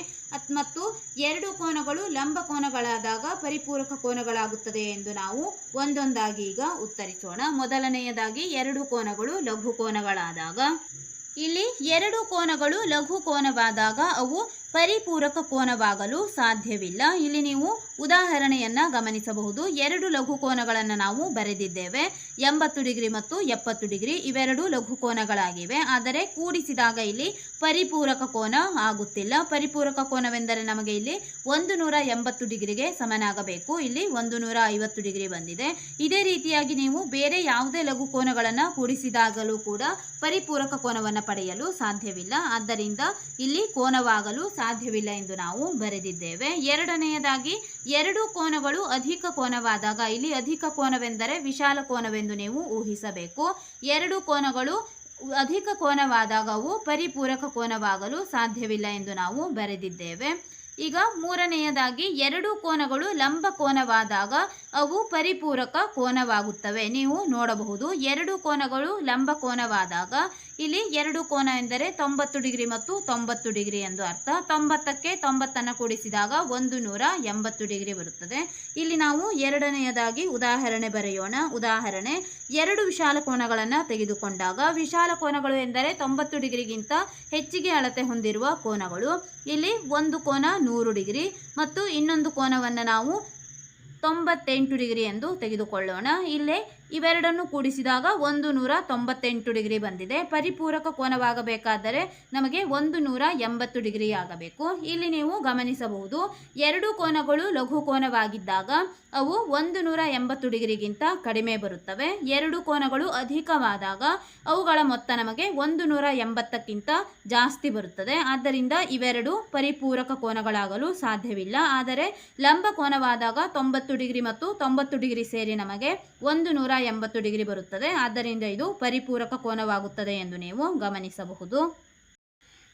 ಮತ್ತು ಎರಡು ಕೋನಗಳು ಲಂಬ ಕೋನಗಳಾದಾಗ ಪರಿಪೂರಕ ಕೋನಗಳಾಗುತ್ತದೆ ಎಂದು ನಾವು ಒಂದೊಂದಾಗಿ ಈಗ ಉತ್ತರಿಸೋಣ. ಮೊದಲನೆಯದಾಗಿ ಎರಡು ಕೋನಗಳು ಲಘು ಕೋನಗಳಾದಾಗ. ಇಲ್ಲಿ ಎರಡು ಕೋನಗಳು ಲಘು ಕೋನವಾದಾಗ ಅವು ಪರಿಪೂರಕ ಕೋನವಾಗಲು ಸಾಧ್ಯವಿಲ್ಲ. ಇಲ್ಲಿ ನೀವು ಉದಾಹರಣೆಯನ್ನು ಗಮನಿಸಬಹುದು. ಎರಡು ಲಘು ಕೋನಗಳನ್ನು ನಾವು ಬರೆದಿದ್ದೇವೆ. ಎಂಬತ್ತು ಡಿಗ್ರಿ ಮತ್ತು ಎಪ್ಪತ್ತು ಡಿಗ್ರಿ ಇವೆರಡು ಲಘು ಕೋನಗಳಾಗಿವೆ. ಆದರೆ ಕೂಡಿಸಿದಾಗ ಇಲ್ಲಿ ಪರಿಪೂರಕ ಕೋನ ಆಗುತ್ತಿಲ್ಲ. ಪರಿಪೂರಕ ಕೋನವೆಂದರೆ ನಮಗೆ ಇಲ್ಲಿ ಒಂದು ನೂರ ಎಂಬತ್ತು ಡಿಗ್ರಿಗೆ ಸಮನಾಗಬೇಕು. ಇಲ್ಲಿ ಒಂದು ನೂರ ಐವತ್ತು ಡಿಗ್ರಿ ಬಂದಿದೆ. ಇದೇ ರೀತಿಯಾಗಿ ನೀವು ಬೇರೆ ಯಾವುದೇ ಲಘು ಕೋನಗಳನ್ನು ಕೂಡಿಸಿದಾಗಲೂ ಕೂಡ ಪರಿಪೂರಕ ಕೋನವನ್ನು ಪಡೆಯಲು ಸಾಧ್ಯವಿಲ್ಲ. ಆದ್ದರಿಂದ ಇಲ್ಲಿ ಕೋನವಾಗಲು ಸಾಧ್ಯವಿಲ್ಲ ಎಂದು ನಾವು ಬರೆದಿದ್ದೇವೆ. ಎರಡನೆಯದಾಗಿ, ಎರಡು ಕೋನಗಳು ಅಧಿಕ ಕೋನವಾದಾಗ, ಇಲ್ಲಿ ಅಧಿಕ ಕೋನವೆಂದರೆ ವಿಶಾಲ ಕೋನವೆಂದು ನೀವು ಊಹಿಸಬೇಕು. ಎರಡು ಕೋನಗಳು ಅಧಿಕ ಕೋನವಾದಾಗ ಅವು ಪರಿಪೂರಕ ಕೋನವಾಗಲು ಸಾಧ್ಯವಿಲ್ಲ ಎಂದು ನಾವು ಬರೆದಿದ್ದೇವೆ. ಈಗ ಮೂರನೆಯದಾಗಿ, ಎರಡು ಕೋನಗಳು ಲಂಬ ಕೋನವಾದಾಗ ಅವು ಪರಿಪೂರಕ ಕೋನವಾಗುತ್ತವೆ. ನೀವು ನೋಡಬಹುದು, ಎರಡು ಕೋನಗಳು ಲಂಬ ಕೋನವಾದಾಗ ಇಲ್ಲಿ ಎರಡು ಕೋನ ಎಂದರೆ ತೊಂಬತ್ತು ಡಿಗ್ರಿ ಮತ್ತು ತೊಂಬತ್ತು ಡಿಗ್ರಿ ಎಂದು ಅರ್ಥ. ತೊಂಬತ್ತಕ್ಕೆ ತೊಂಬತ್ತನ್ನು ಕೂಡಿಸಿದಾಗ ಒಂದು ನೂರ ಎಂಬತ್ತು ಡಿಗ್ರಿ ಬರುತ್ತದೆ. ಇಲ್ಲಿ ನಾವು ಎರಡನೆಯದಾಗಿ ಉದಾಹರಣೆ ಬರೆಯೋಣ. ಉದಾಹರಣೆ, ಎರಡು ವಿಶಾಲ ಕೋನಗಳನ್ನು ತೆಗೆದುಕೊಂಡಾಗ, ವಿಶಾಲ ಕೋನಗಳು ಎಂದರೆ ತೊಂಬತ್ತು ಡಿಗ್ರಿಗಿಂತ ಹೆಚ್ಚಿಗೆ ಅಳತೆ ಹೊಂದಿರುವ ಕೋನಗಳು. ಇಲ್ಲಿ ಒಂದು ಕೋನ ನೂರು ಡಿಗ್ರಿ ಮತ್ತು ಇನ್ನೊಂದು ಕೋನವನ್ನು ನಾವು ತೊಂಬತ್ತೆಂಟು ಡಿಗ್ರಿ ಎಂದು ತೆಗೆದುಕೊಳ್ಳೋಣ. ಇಲ್ಲೇ ಇವೆರಡನ್ನು ಕೂಡಿಸಿದಾಗ ಒಂದು ನೂರ ತೊಂಬತ್ತೆಂಟು ಡಿಗ್ರಿ ಬಂದಿದೆ. ಪರಿಪೂರಕ ಕೋನವಾಗಬೇಕಾದರೆ ನಮಗೆ ಒಂದು ನೂರ ಎಂಬತ್ತು ಡಿಗ್ರಿ ಆಗಬೇಕು. ಇಲ್ಲಿ ನೀವು ಗಮನಿಸಬಹುದು, ಎರಡು ಕೋನಗಳು ಲಘು ಕೋನವಾಗಿದ್ದಾಗ ಅವು ಒಂದು ನೂರ ಎಂಬತ್ತು ಡಿಗ್ರಿಗಿಂತ ಕಡಿಮೆ ಬರುತ್ತವೆ. ಎರಡು ಕೋನಗಳು ಅಧಿಕವಾದಾಗ ಅವುಗಳ ಮೊತ್ತ ನಮಗೆ ಒಂದು ನೂರ ಎಂಬತ್ತಕ್ಕಿಂತ ಜಾಸ್ತಿ ಬರುತ್ತದೆ. ಆದ್ದರಿಂದ ಇವೆರಡು ಪರಿಪೂರಕ ಕೋನಗಳಾಗಲು ಸಾಧ್ಯವಿಲ್ಲ. ಆದರೆ ಲಂಬ ಕೋನವಾದಾಗ ತೊಂಬತ್ತು ಡಿಗ್ರಿ ಮತ್ತು ತೊಂಬತ್ತು ಡಿಗ್ರಿ ಸೇರಿ ನಮಗೆ ಒಂದು ನೂರ ಎಂಬತ್ತು ಡಿಗ್ರಿ ಬರುತ್ತದೆ. ಆದ್ದರಿಂದ ಇದು ಪರಿಪೂರಕ ಕೋನವಾಗುತ್ತದೆ ಎಂದು ನೀವು ಗಮನಿಸಬಹುದು.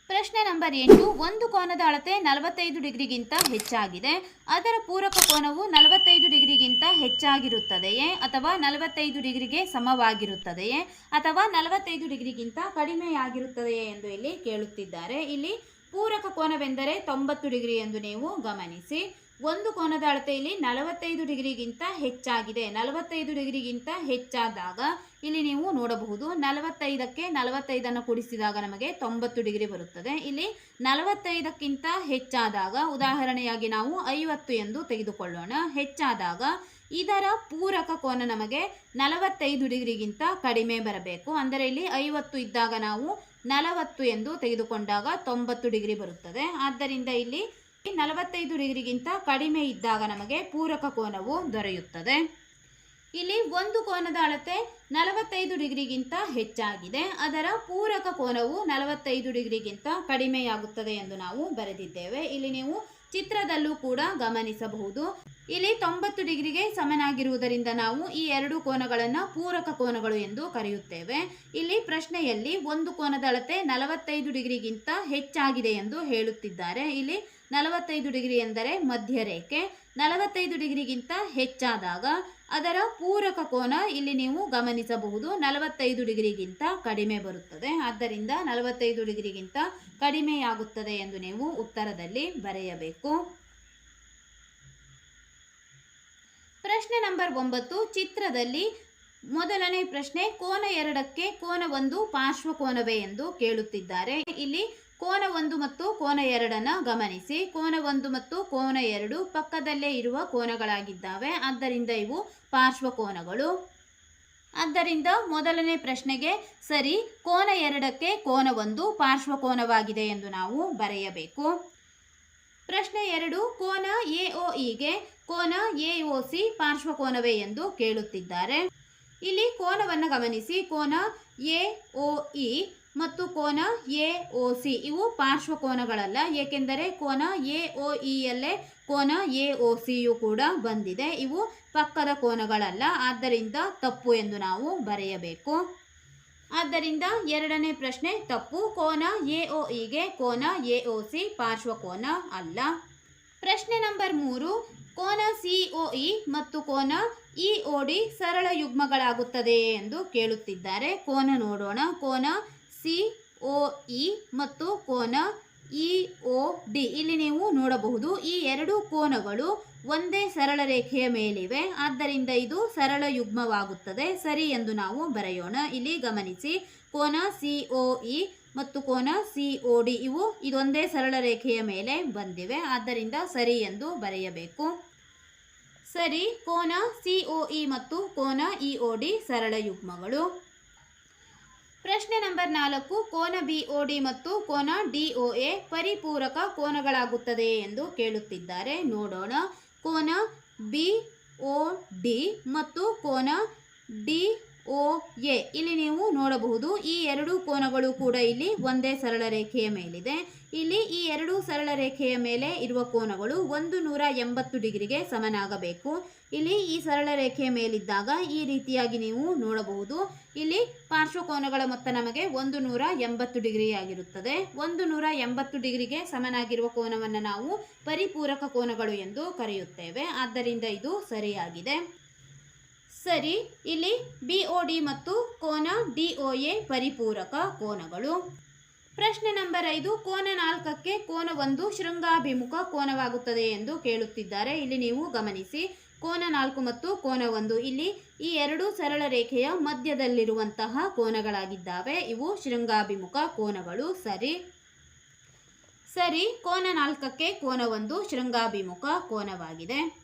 ಪ್ರಶ್ನೆ ನಂಬರ್ ಎಂಟು, ಒಂದು ಕೋನದ ಅಳತೆ ನಲವತ್ತೈದು ಡಿಗ್ರಿಗಿಂತ ಹೆಚ್ಚಾಗಿದೆ. ಅದರ ಪೂರಕ ಕೋನವು ನಲವತ್ತೈದು ಡಿಗ್ರಿಗಿಂತ ಹೆಚ್ಚಾಗಿರುತ್ತದೆಯೇ ಅಥವಾ ನಲವತ್ತೈದು ಡಿಗ್ರಿಗೆ ಸಮವಾಗಿರುತ್ತದೆಯೇ ಅಥವಾ ನಲವತ್ತೈದು ಡಿಗ್ರಿಗಿಂತ ಕಡಿಮೆಯಾಗಿರುತ್ತದೆಯೇ ಎಂದು ಇಲ್ಲಿ ಕೇಳುತ್ತಿದ್ದಾರೆ. ಇಲ್ಲಿ ಪೂರಕ ಕೋನವೆಂದರೆ ತೊಂಬತ್ತು ಡಿಗ್ರಿ ಎಂದು ನೀವು ಗಮನಿಸಿ. ಒಂದು ಕೋನದ ಅಳತೆಯಲ್ಲಿ ನಲವತ್ತೈದು ಡಿಗ್ರಿಗಿಂತ ಹೆಚ್ಚಾಗಿದೆ. ನಲವತ್ತೈದು ಡಿಗ್ರಿಗಿಂತ ಹೆಚ್ಚಾದಾಗ ಇಲ್ಲಿ ನೀವು ನೋಡಬಹುದು ನಲವತ್ತೈದಕ್ಕೆ ನಲವತ್ತೈದನ್ನು ಕೂಡಿಸಿದಾಗ ನಮಗೆ ತೊಂಬತ್ತು ಡಿಗ್ರಿ ಬರುತ್ತದೆ. ಇಲ್ಲಿ ನಲವತ್ತೈದಕ್ಕಿಂತ ಹೆಚ್ಚಾದಾಗ ಉದಾಹರಣೆಯಾಗಿ ನಾವು ಐವತ್ತು ಎಂದು ತೆಗೆದುಕೊಳ್ಳೋಣ. ಹೆಚ್ಚಾದಾಗ ಇದರ ಪೂರಕ ಕೋನ ನಮಗೆ ನಲವತ್ತೈದು ಡಿಗ್ರಿಗಿಂತ ಕಡಿಮೆ ಬರಬೇಕು. ಅಂದರೆ ಇಲ್ಲಿ ಐವತ್ತು ಇದ್ದಾಗ ನಾವು ನಲವತ್ತು ಎಂದು ತೆಗೆದುಕೊಂಡಾಗ ತೊಂಬತ್ತು ಡಿಗ್ರಿ ಬರುತ್ತದೆ. ಆದ್ದರಿಂದ ಇಲ್ಲಿ ನಲವತ್ತೈದು ಡಿಗ್ರಿಗಿಂತ ಕಡಿಮೆ ಇದ್ದಾಗ ನಮಗೆ ಪೂರಕ ಕೋನವು ದೊರೆಯುತ್ತದೆ. ಇಲ್ಲಿ ಒಂದು ಕೋನದ ಅಳತೆ ನಲವತ್ತೈದು ಡಿಗ್ರಿಗಿಂತ ಹೆಚ್ಚಾಗಿದೆ. ಅದರ ಪೂರಕ ಕೋನವು ನಲವತ್ತೈದು ಡಿಗ್ರಿಗಿಂತ ಕಡಿಮೆಯಾಗುತ್ತದೆ ಎಂದು ನಾವು ಬರೆದಿದ್ದೇವೆ. ಇಲ್ಲಿ ನೀವು ಚಿತ್ರದಲ್ಲೂ ಕೂಡ ಗಮನಿಸಬಹುದು. ಇಲ್ಲಿ ತೊಂಬತ್ತು ಡಿಗ್ರಿಗೆ ಸಮನಾಗಿರುವುದರಿಂದ ನಾವು ಈ ಎರಡು ಕೋನಗಳನ್ನು ಪೂರಕ ಕೋನಗಳು ಎಂದು ಕರೆಯುತ್ತೇವೆ. ಇಲ್ಲಿ ಪ್ರಶ್ನೆಯಲ್ಲಿ ಒಂದು ಕೋನದ ಅಳತೆ ನಲವತ್ತೈದು ಡಿಗ್ರಿಗಿಂತ ಹೆಚ್ಚಾಗಿದೆ ಎಂದು ಹೇಳುತ್ತಿದ್ದಾರೆ. ಇಲ್ಲಿ ನಲವತ್ತೈದು ಡಿಗ್ರಿ ಎಂದರೆ ಮಧ್ಯರೇಖೆ, ನಲವತ್ತೈದು ಡಿಗ್ರಿಗಿಂತ ಹೆಚ್ಚಾದಾಗ ಅದರ ಪೂರಕ ಕೋನ ಇಲ್ಲಿ ನೀವು ಗಮನಿಸಬಹುದು. ನಲವತ್ತೈದು ಡಿಗ್ರಿಗಿಂತ ಕಡಿಮೆ ಬರುತ್ತದೆ. ಆದ್ದರಿಂದ ನಲವತ್ತೈದು ಡಿಗ್ರಿಗಿಂತ ಕಡಿಮೆಯಾಗುತ್ತದೆ ಎಂದು ನೀವು ಉತ್ತರದಲ್ಲಿ ಬರೆಯಬೇಕು. ಪ್ರಶ್ನೆ ನಂಬರ್ ಒಂಬತ್ತು, ಚಿತ್ರದಲ್ಲಿ ಮೊದಲನೇ ಪ್ರಶ್ನೆ, ಕೋನ ಎರಡಕ್ಕೆ ಕೋನ ಒಂದು ಪಾರ್ಶ್ವಕೋನವೇ ಎಂದು ಕೇಳುತ್ತಿದ್ದಾರೆ. ಇಲ್ಲಿ ಕೋನ ಒಂದು ಮತ್ತು ಕೋನ ಎರಡನ್ನು ಗಮನಿಸಿ. ಕೋನ ಒಂದು ಮತ್ತು ಕೋನ ಎರಡು ಪಕ್ಕದಲ್ಲೇ ಇರುವ ಕೋನಗಳಾಗಿದ್ದಾವೆ. ಆದ್ದರಿಂದ ಇವು ಪಾರ್ಶ್ವಕೋನಗಳು ಆದ್ದರಿಂದ ಮೊದಲನೇ ಪ್ರಶ್ನೆಗೆ ಸರಿ, ಕೋನ ಎರಡಕ್ಕೆ ಕೋನ ಒಂದು ಪಾರ್ಶ್ವಕೋನವಾಗಿದೆ ಎಂದು ನಾವು ಬರೆಯಬೇಕು. ಪ್ರಶ್ನೆ ಎರಡು, ಕೋನ ಎ ಒ ಇಗೆ ಕೋನ ಎ ಒ ಸಿ ಪಾರ್ಶ್ವಕೋನವೇ ಎಂದು ಕೇಳುತ್ತಿದ್ದಾರೆ. ಇಲ್ಲಿ ಕೋನವನ್ನು ಗಮನಿಸಿ. ಕೋನ ಎ ಒ ಇ ಮತ್ತು ಕೋನ ಎ ಒ ಸಿ. ಇವು ಪಾರ್ಶ್ವಕೋನಗಳಲ್ಲ ಏಕೆಂದರೆ ಕೋನ ಎ ಒ ಇಯಲ್ಲೇ ಕೋನ ಎ ಒ ಸಿಯು ಕೂಡ ಬಂದಿದೆ. ಇವು ಪಕ್ಕದ ಕೋನಗಳಲ್ಲ, ಆದ್ದರಿಂದ ತಪ್ಪು ಎಂದು ನಾವು ಬರೆಯಬೇಕು. ಆದ್ದರಿಂದ ಎರಡನೇ ಪ್ರಶ್ನೆ, ತಪ್ಪು ಕೋನ ಎ ಒ ಇಗೆ ಕೋನ ಎ ಒ ಸಿ ಪಾರ್ಶ್ವಕೋನ ಅಲ್ಲ. ಪ್ರಶ್ನೆ ನಂಬರ್ ಮೂರು, ಕೋನ ಸಿ ಒ ಇ ಮತ್ತು ಕೋನ ಇ ಒ ಡಿ ಸರಳ ಯುಗ್ಮಗಳಾಗುತ್ತದೆ ಎಂದು ಕೇಳುತ್ತಿದ್ದಾರೆ. ಕೋನ ನೋಡೋಣ, ಕೋನ ಸಿ ಒ ಇ ಮತ್ತು ಕೋನ, ಇ ಒ ಡಿ. ಇಲ್ಲಿ ನೀವು ನೋಡಬಹುದು, ಈ ಎರಡು ಕೋನಗಳು ಒಂದೇ ಸರಳ ರೇಖೆಯ ಮೇಲಿವೆ. ಆದ್ದರಿಂದ ಇದು ಸರಳ ಯುಗ್ಮವಾಗುತ್ತದೆ. ಸರಿ ಎಂದು ನಾವು ಬರೆಯೋಣ. ಇಲ್ಲಿ ಗಮನಿಸಿ, ಕೋನ ಸಿ ಒ ಇ ಮತ್ತು ಕೋನ ಸಿ ಒ ಡಿ ಇವು ಇದೊಂದೇ ಸರಳ ರೇಖೆಯ ಮೇಲೆ ಬಂದಿವೆ. ಆದ್ದರಿಂದ ಸರಿ ಎಂದು ಬರೆಯಬೇಕು. ಸರಿ, ಕೋನ ಸಿ ಒ ಇ ಮತ್ತು ಕೋನ ಇ ಒ ಡಿ ಸರಳ ಯುಗ್ಮಗಳು. ಪ್ರಶ್ನೆ ನಂಬರ್ ನಾಲ್ಕು, ಕೋನ ಬಿ ಒ ಡಿ ಮತ್ತು ಕೋನ ಡಿ ಒ ಎ ಪರಿಪೂರಕ ಕೋನಗಳಾಗುತ್ತದೆ ಎಂದು ಕೇಳುತ್ತಿದ್ದಾರೆ. ನೋಡೋಣ. ಕೋನ ಬಿ ಒ ಡಿ ಮತ್ತು ಕೋನ ಡಿ ಒ ಎ, ಇಲ್ಲಿ ನೀವು ನೋಡಬಹುದು, ಈ ಎರಡು ಕೋನಗಳು ಕೂಡ ಇಲ್ಲಿ ಒಂದೇ ಸರಳ ರೇಖೆಯ ಮೇಲಿದೆ. ಇಲ್ಲಿ ಈ ಎರಡು ಸರಳ ರೇಖೆಯ ಮೇಲೆ ಇರುವ ಕೋನಗಳು ಒಂದು ನೂರ ಎಂಬತ್ತು ಡಿಗ್ರಿಗೆ ಸಮನಾಗಬೇಕು. ಇಲ್ಲಿ ಈ ಸರಳ ರೇಖೆಯ ಮೇಲಿದ್ದಾಗ ಈ ರೀತಿಯಾಗಿ ನೀವು ನೋಡಬಹುದು. ಇಲ್ಲಿ ಪಾರ್ಶ್ವಕೋನಗಳ ಮೊತ್ತ ನಮಗೆ ಒಂದು ನೂರ ಎಂಬತ್ತು ಡಿಗ್ರಿ ಆಗಿರುತ್ತದೆ. ಒಂದು ನೂರ ಎಂಬತ್ತು ಡಿಗ್ರಿಗೆ ಸಮನಾಗಿರುವ ಕೋನವನ್ನು ನಾವು ಪರಿಪೂರಕ ಕೋನಗಳು ಎಂದು ಕರೆಯುತ್ತೇವೆ. ಆದ್ದರಿಂದ ಇದು ಸರಿಯಾಗಿದೆ. ಸರಿ, ಇಲ್ಲಿ ಬಿ ಒ ಡಿ ಮತ್ತು ಕೋನ ಡಿ ಒ ಎ ಪರಿಪೂರಕ ಕೋನಗಳು. ಪ್ರಶ್ನೆ ನಂಬರ್ ಐದು, ಕೋನ ನಾಲ್ಕಕ್ಕೆ ಕೋನ ಒಂದು ಶೃಂಗಾಭಿಮುಖ ಕೋನವಾಗುತ್ತದೆ ಎಂದು ಕೇಳುತ್ತಿದ್ದಾರೆ. ಇಲ್ಲಿ ನೀವು ಗಮನಿಸಿ, ಕೋನ ನಾಲ್ಕು ಮತ್ತು ಕೋನ ಒಂದು ಇಲ್ಲಿ ಈ ಎರಡು ಸರಳ ರೇಖೆಯ ಮಧ್ಯದಲ್ಲಿರುವಂತಹ ಕೋನಗಳಾಗಿದ್ದಾವೆ. ಇವು ಶೃಂಗಾಭಿಮುಖ ಕೋನಗಳು. ಸರಿ. ಸರಿ, ಕೋನ ನಾಲ್ಕಕ್ಕೆ ಕೋನ ಒಂದು ಶೃಂಗಾಭಿಮುಖ ಕೋನವಾಗಿದೆ.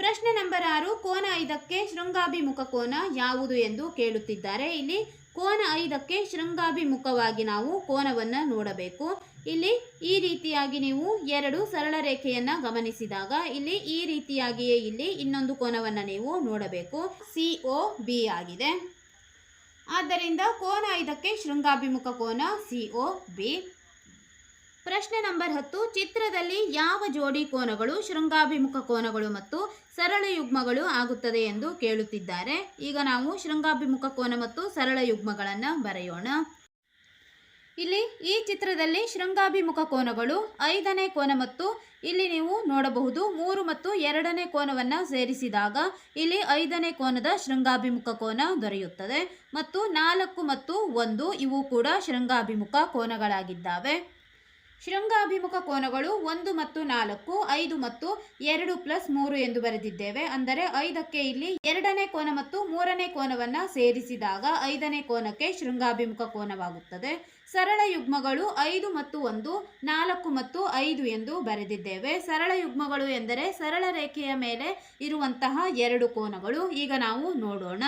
ಪ್ರಶ್ನೆ ನಂಬರ್ ಆರು, ಕೋನ ಐದಕ್ಕೆ ಶೃಂಗಾಭಿಮುಖ ಕೋನ ಯಾವುದು ಎಂದು ಕೇಳುತ್ತಿದ್ದಾರೆ. ಇಲ್ಲಿ ಕೋನ ಐದಕ್ಕೆ ಶೃಂಗಾಭಿಮುಖವಾಗಿ ನಾವು ಕೋನವನ್ನು ನೋಡಬೇಕು. ಇಲ್ಲಿ ಈ ರೀತಿಯಾಗಿ ನೀವು ಎರಡು ಸರಳ ರೇಖೆಯನ್ನು ಗಮನಿಸಿದಾಗ ಇಲ್ಲಿ ಈ ರೀತಿಯಾಗಿಯೇ ಇಲ್ಲಿ ಇನ್ನೊಂದು ಕೋನವನ್ನು ನೀವು ನೋಡಬೇಕು. ಸಿ ಒ ಬಿ ಆಗಿದೆ. ಆದ್ದರಿಂದ ಕೋನ ಐದಕ್ಕೆ ಶೃಂಗಾಭಿಮುಖ ಕೋನ, ಸಿ ಒ ಬಿ. ಪ್ರಶ್ನೆ ನಂಬರ್ ಹತ್ತು, ಚಿತ್ರದಲ್ಲಿ ಯಾವ ಜೋಡಿ ಕೋನಗಳು, ಶೃಂಗಾಭಿಮುಖ ಕೋನಗಳು ಮತ್ತು ಸರಳ ಯುಗ್ಮಗಳು ಆಗುತ್ತದೆ ಎಂದು ಕೇಳುತ್ತಿದ್ದಾರೆ. ಈಗ ನಾವು ಶೃಂಗಾಭಿಮುಖ ಕೋನ ಮತ್ತು ಸರಳ ಯುಗ್ಮಗಳನ್ನು ಬರೆಯೋಣ. ಇಲ್ಲಿ ಈ ಚಿತ್ರದಲ್ಲಿ ಶೃಂಗಾಭಿಮುಖ ಕೋನಗಳು ಐದನೇ ಕೋನ ಮತ್ತು ಇಲ್ಲಿ ನೀವು ನೋಡಬಹುದು ಮೂರು ಮತ್ತು ಎರಡನೇ ಕೋನವನ್ನು ಸೇರಿಸಿದಾಗ ಇಲ್ಲಿ ಐದನೇ ಕೋನದ ಶೃಂಗಾಭಿಮುಖ ಕೋನ ದೊರೆಯುತ್ತದೆ. ಮತ್ತು ನಾಲ್ಕು ಮತ್ತು ಒಂದು ಇವು ಕೂಡ ಶೃಂಗಾಭಿಮುಖ ಕೋನಗಳಾಗಿದ್ದಾವೆ. ಶೃಂಗಾಭಿಮುಖ ಕೋನಗಳು ಒಂದು ಮತ್ತು ನಾಲ್ಕು, ಐದು ಮತ್ತು ಎರಡು ಪ್ಲಸ್ ಮೂರು ಎಂದು ಬರೆದಿದ್ದೇವೆ. ಅಂದರೆ ಐದಕ್ಕೆ ಇಲ್ಲಿ ಎರಡನೇ ಕೋನ ಮತ್ತು ಮೂರನೇ ಕೋನವನ್ನ ಸೇರಿಸಿದಾಗ ಐದನೇ ಕೋನಕ್ಕೆ ಶೃಂಗಾಭಿಮುಖ ಕೋನವಾಗುತ್ತದೆ. ಸರಳ ಯುಗ್ಮಗಳು ಐದು ಮತ್ತು ಒಂದು, ನಾಲ್ಕು ಮತ್ತು ಐದು ಎಂದು ಬರೆದಿದ್ದೇವೆ. ಸರಳ ಯುಗ್ಮಗಳು ಎಂದರೆ ಸರಳ ರೇಖೆಯ ಮೇಲೆ ಇರುವಂತಹ ಎರಡು ಕೋನಗಳು. ಈಗ ನಾವು ನೋಡೋಣ.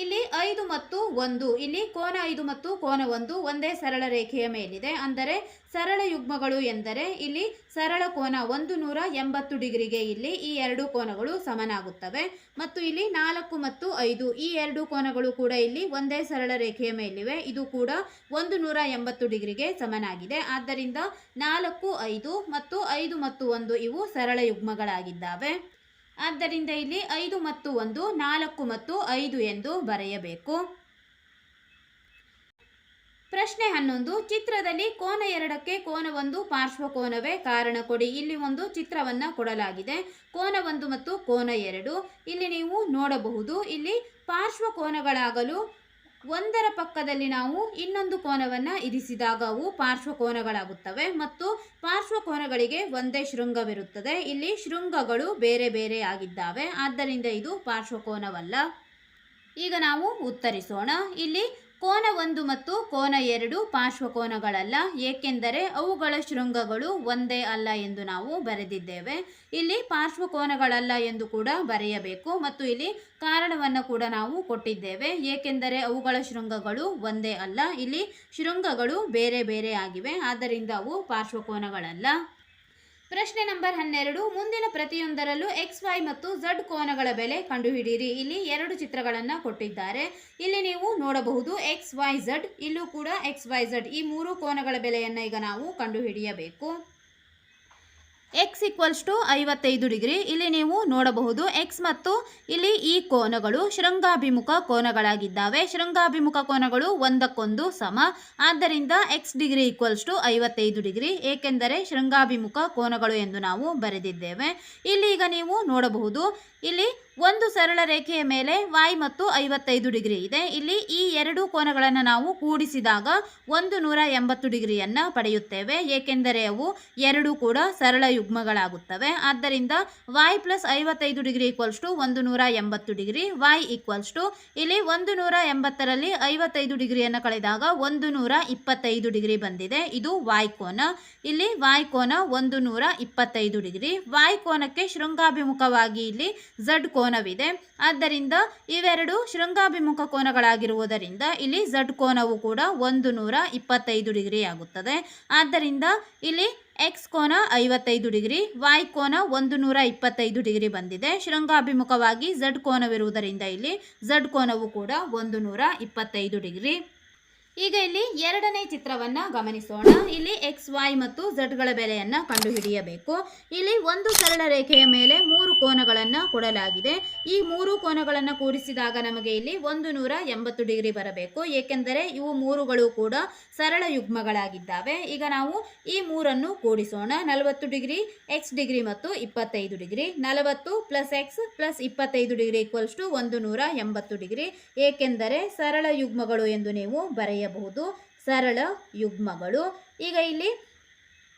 ಇಲ್ಲಿ ಐದು ಮತ್ತು ಒಂದು, ಇಲ್ಲಿ ಕೋನ ಐದು ಮತ್ತು ಕೋನ ಒಂದು ಒಂದೇ ಸರಳ ರೇಖೆಯ ಮೇಲಿದೆ. ಅಂದರೆ ಸರಳ ಯುಗ್ಮಗಳು ಎಂದರೆ ಇಲ್ಲಿ ಸರಳ ಕೋನ ಒಂದು ನೂರ ಎಂಬತ್ತು ಡಿಗ್ರಿಗೆ ಇಲ್ಲಿ ಈ ಎರಡು ಕೋನಗಳು ಸಮನಾಗುತ್ತವೆ. ಮತ್ತು ಇಲ್ಲಿ ನಾಲ್ಕು ಮತ್ತು ಐದು, ಈ ಎರಡು ಕೋನಗಳು ಕೂಡ ಇಲ್ಲಿ ಒಂದೇ ಸರಳ ರೇಖೆಯ ಮೇಲಿವೆ. ಇದು ಕೂಡ ಒಂದು ನೂರ ಎಂಬತ್ತು ಡಿಗ್ರಿಗೆ ಸಮನಾಗಿದೆ. ಆದ್ದರಿಂದ ನಾಲ್ಕು, ಐದು ಮತ್ತು ಐದು ಮತ್ತು ಒಂದು ಇವು ಸರಳ ಯುಗ್ಮಗಳಾಗಿದ್ದಾವೆ. ಆದ್ದರಿಂದ ಇಲ್ಲಿ ಐದು ಮತ್ತು ಒಂದು, ನಾಲ್ಕು ಮತ್ತು ಐದು ಎಂದು ಬರೆಯಬೇಕು. ಪ್ರಶ್ನೆ ಹನ್ನೊಂದು, ಚಿತ್ರದಲ್ಲಿ ಕೋನ ಎರಡಕ್ಕೆ ಕೋನ ಒಂದು ಪಾರ್ಶ್ವಕೋನವೇ ಕಾರಣ ಕೊಡಿ. ಇಲ್ಲಿ ಒಂದು ಚಿತ್ರವನ್ನ ಕೊಡಲಾಗಿದೆ. ಕೋನ ಒಂದು ಮತ್ತು ಕೋನ ಎರಡು. ಇಲ್ಲಿ ನೀವು ನೋಡಬಹುದು, ಇಲ್ಲಿ ಪಾರ್ಶ್ವ ಕೋನಗಳಾಗಲು ಒಂದರ ಪಕ್ಕದಲ್ಲಿ ನಾವು ಇನ್ನೊಂದು ಕೋನವನ್ನು ಇರಿಸಿದಾಗ ಅವು ಪಾರ್ಶ್ವಕೋನಗಳಾಗುತ್ತವೆ ಮತ್ತು ಪಾರ್ಶ್ವಕೋನಗಳಿಗೆ ಒಂದೇ ಶೃಂಗವಿರುತ್ತದೆ. ಇಲ್ಲಿ ಶೃಂಗಗಳು ಬೇರೆ ಬೇರೆ ಆಗಿದ್ದಾವೆ. ಆದ್ದರಿಂದ ಇದು ಪಾರ್ಶ್ವಕೋನವಲ್ಲ ಈಗ ನಾವು ಉತ್ತರಿಸೋಣ. ಇಲ್ಲಿ ಕೋನ ಒಂದು ಮತ್ತು ಕೋನ ಎರಡು ಪಾರ್ಶ್ವಕೋನಗಳಲ್ಲ ಏಕೆಂದರೆ ಅವುಗಳ ಶೃಂಗಗಳು ಒಂದೇ ಅಲ್ಲ ಎಂದು ನಾವು ಬರೆದಿದ್ದೇವೆ. ಇಲ್ಲಿ ಪಾರ್ಶ್ವಕೋನಗಳಲ್ಲ ಎಂದು ಕೂಡ ಬರೆಯಬೇಕು ಮತ್ತು ಇಲ್ಲಿ ಕಾರಣವನ್ನು ಕೂಡ ನಾವು ಕೊಟ್ಟಿದ್ದೇವೆ. ಏಕೆಂದರೆ ಅವುಗಳ ಶೃಂಗಗಳು ಒಂದೇ ಅಲ್ಲ, ಇಲ್ಲಿ ಶೃಂಗಗಳು ಬೇರೆ ಬೇರೆ ಆಗಿವೆ, ಆದ್ದರಿಂದ ಅವು ಪಾರ್ಶ್ವಕೋನಗಳಲ್ಲ ಪ್ರಶ್ನೆ ನಂಬರ್ ಹನ್ನೆರಡು, ಮುಂದಿನ ಪ್ರತಿಯೊಂದರಲ್ಲೂ ಎಕ್ಸ್ ವೈ ಮತ್ತು ಝಡ್ ಕೋನಗಳ ಬೆಲೆ ಕಂಡುಹಿಡಿಯಿರಿ. ಇಲ್ಲಿ ಎರಡು ಚಿತ್ರಗಳನ್ನು ಕೊಟ್ಟಿದ್ದಾರೆ. ಇಲ್ಲಿ ನೀವು ನೋಡಬಹುದು ಎಕ್ಸ್ ವೈ ಝಡ್ ಇಲ್ಲೂ ಕೂಡ ಎಕ್ಸ್ ವೈ ಝಡ್ ಈ ಮೂರು ಕೋನಗಳ ಬೆಲೆಯನ್ನು ಈಗ ನಾವು ಕಂಡುಹಿಡಿಯಬೇಕು. ಎಕ್ಸ್ ಈಕ್ವಲ್ಸ್ ಟು ಐವತ್ತೈದು ಡಿಗ್ರಿ. ಇಲ್ಲಿ ನೀವು ನೋಡಬಹುದು ಎಕ್ಸ್ ಮತ್ತು ಇಲ್ಲಿ ಈ ಕೋನಗಳು ಶೃಂಗಾಭಿಮುಖ ಕೋನಗಳಾಗಿದ್ದಾವೆ. ಶೃಂಗಾಭಿಮುಖ ಕೋನಗಳು ಒಂದಕ್ಕೊಂದು ಸಮ. ಆದ್ದರಿಂದ ಎಕ್ಸ್ ಡಿಗ್ರಿ ಈಕ್ವಲ್ಸ್ ಟು ಐವತ್ತೈದು ಡಿಗ್ರಿ. ಏಕೆಂದರೆ ಶೃಂಗಾಭಿಮುಖ ಕೋನಗಳು ಎಂದು ನಾವು ಬರೆದಿದ್ದೇವೆ. ಇಲ್ಲಿ ಈಗ ನೀವು ನೋಡಬಹುದು ಇಲ್ಲಿ ಒಂದು ಸರಳ ರೇಖೆಯ ಮೇಲೆ ವಾಯ್ ಮತ್ತು ಐವತ್ತೈದು ಡಿಗ್ರಿ ಇದೆ. ಇಲ್ಲಿ ಈ ಎರಡು ಕೋನಗಳನ್ನು ನಾವು ಕೂಡಿಸಿದಾಗ ಒಂದು ನೂರ ಎಂಬತ್ತು ಡಿಗ್ರಿಯನ್ನು ಪಡೆಯುತ್ತೇವೆ. ಏಕೆಂದರೆ ಅವು ಎರಡು ಕೂಡ ಸರಳ ಯುಗ್ಮಗಳಾಗುತ್ತವೆ. ಆದ್ದರಿಂದ ವಾಯ್ ಪ್ಲಸ್ ಐವತ್ತೈದು ಡಿಗ್ರಿ ಈಕ್ವಲ್ಸ್ ಟು ಒಂದು ನೂರ ಎಂಬತ್ತು ಡಿಗ್ರಿ ವಾಯ್ ಈಕ್ವಲ್ಸ್ ಟು ಇಲ್ಲಿ ಒಂದು ನೂರ ಎಂಬತ್ತರಲ್ಲಿ ಐವತ್ತೈದು ಡಿಗ್ರಿಯನ್ನು ಕಳೆದಾಗ ಒಂದು ನೂರ ಇಪ್ಪತ್ತೈದು ಡಿಗ್ರಿ ಬಂದಿದೆ. ಇದು ವಾಯ್ ಕೋನ. ಇಲ್ಲಿ ವಾಯ್ ಕೋನ ಒಂದು ನೂರ ಇಪ್ಪತ್ತೈದು ಡಿಗ್ರಿ. ವಾಯ್ ಕೋನಕ್ಕೆ ಶೃಂಗಾಭಿಮುಖವಾಗಿ ಇಲ್ಲಿ ಝಡ್ ಕೋನವಿದೆ. ಆದ್ದರಿಂದ ಇವೆರಡು ಶೃಂಗಾಭಿಮುಖ ಕೋನಗಳಾಗಿರುವುದರಿಂದ ಇಲ್ಲಿ ಝಡ್ ಕೋನವು ಕೂಡ ಒಂದು ನೂರ ಇಪ್ಪತ್ತೈದು ಡಿಗ್ರಿ ಆಗುತ್ತದೆ. ಆದ್ದರಿಂದ ಇಲ್ಲಿ ಎಕ್ಸ್ ಕೋನ ಐವತ್ತೈದು ಡಿಗ್ರಿ ವಾಯ್ ಕೋನ ಒಂದು ನೂರ ಇಪ್ಪತ್ತೈದು ಡಿಗ್ರಿ ಬಂದಿದೆ. ಶೃಂಗಾಭಿಮುಖವಾಗಿ ಝಡ್ ಕೋನವಿರುವುದರಿಂದ ಇಲ್ಲಿ ಝಡ್ ಕೋನವು ಕೂಡ ಒಂದು ನೂರ ಇಪ್ಪತ್ತೈದು ಡಿಗ್ರಿ. ಈಗ ಇಲ್ಲಿ ಎರಡನೇ ಚಿತ್ರವನ್ನ ಗಮನಿಸೋಣ. ಇಲ್ಲಿ ಎಕ್ಸ್ ವೈ ಮತ್ತು ಝಡ್ಗಳ ಬೆಲೆಯನ್ನ ಕಂಡುಹಿಡಿಯಬೇಕು. ಇಲ್ಲಿ ಒಂದು ಸರಳ ರೇಖೆಯ ಮೇಲೆ ಮೂರು ಕೋನಗಳನ್ನು ಕೊಡಲಾಗಿದೆ. ಈ ಮೂರು ಕೋನಗಳನ್ನು ಕೂಡಿಸಿದಾಗ ನಮಗೆ ಇಲ್ಲಿ ಒಂದು ನೂರ ಎಂಬತ್ತು ಡಿಗ್ರಿ ಬರಬೇಕು. ಏಕೆಂದರೆ ಇವು ಮೂರುಗಳು ಕೂಡ ಸರಳ ಯುಗ್ಮಗಳಾಗಿದ್ದಾವೆ. ಈಗ ನಾವು ಈ ಮೂರನ್ನು ಕೂಡಿಸೋಣ. ನಲವತ್ತು ಡಿಗ್ರಿ ಎಕ್ಸ್ ಡಿಗ್ರಿ ಮತ್ತು ಇಪ್ಪತ್ತೈದು ಡಿಗ್ರಿ. ನಲವತ್ತು ಪ್ಲಸ್ ಎಕ್ಸ್ ಪ್ಲಸ್ ಇಪ್ಪತ್ತೈದು ಡಿಗ್ರಿ ಈಕ್ವಲ್ಸ್ ಟು ಒಂದು ನೂರ ಎಂಬತ್ತು ಡಿಗ್ರಿ. ಏಕೆಂದರೆ ಸರಳ ಯುಗ್ಮಗಳು ಎಂದು ನೀವು ಬರೆಯಬಹುದು ಸರಳ ಯುಗ್ಮಗಳು. ಈಗ ಇಲ್ಲಿ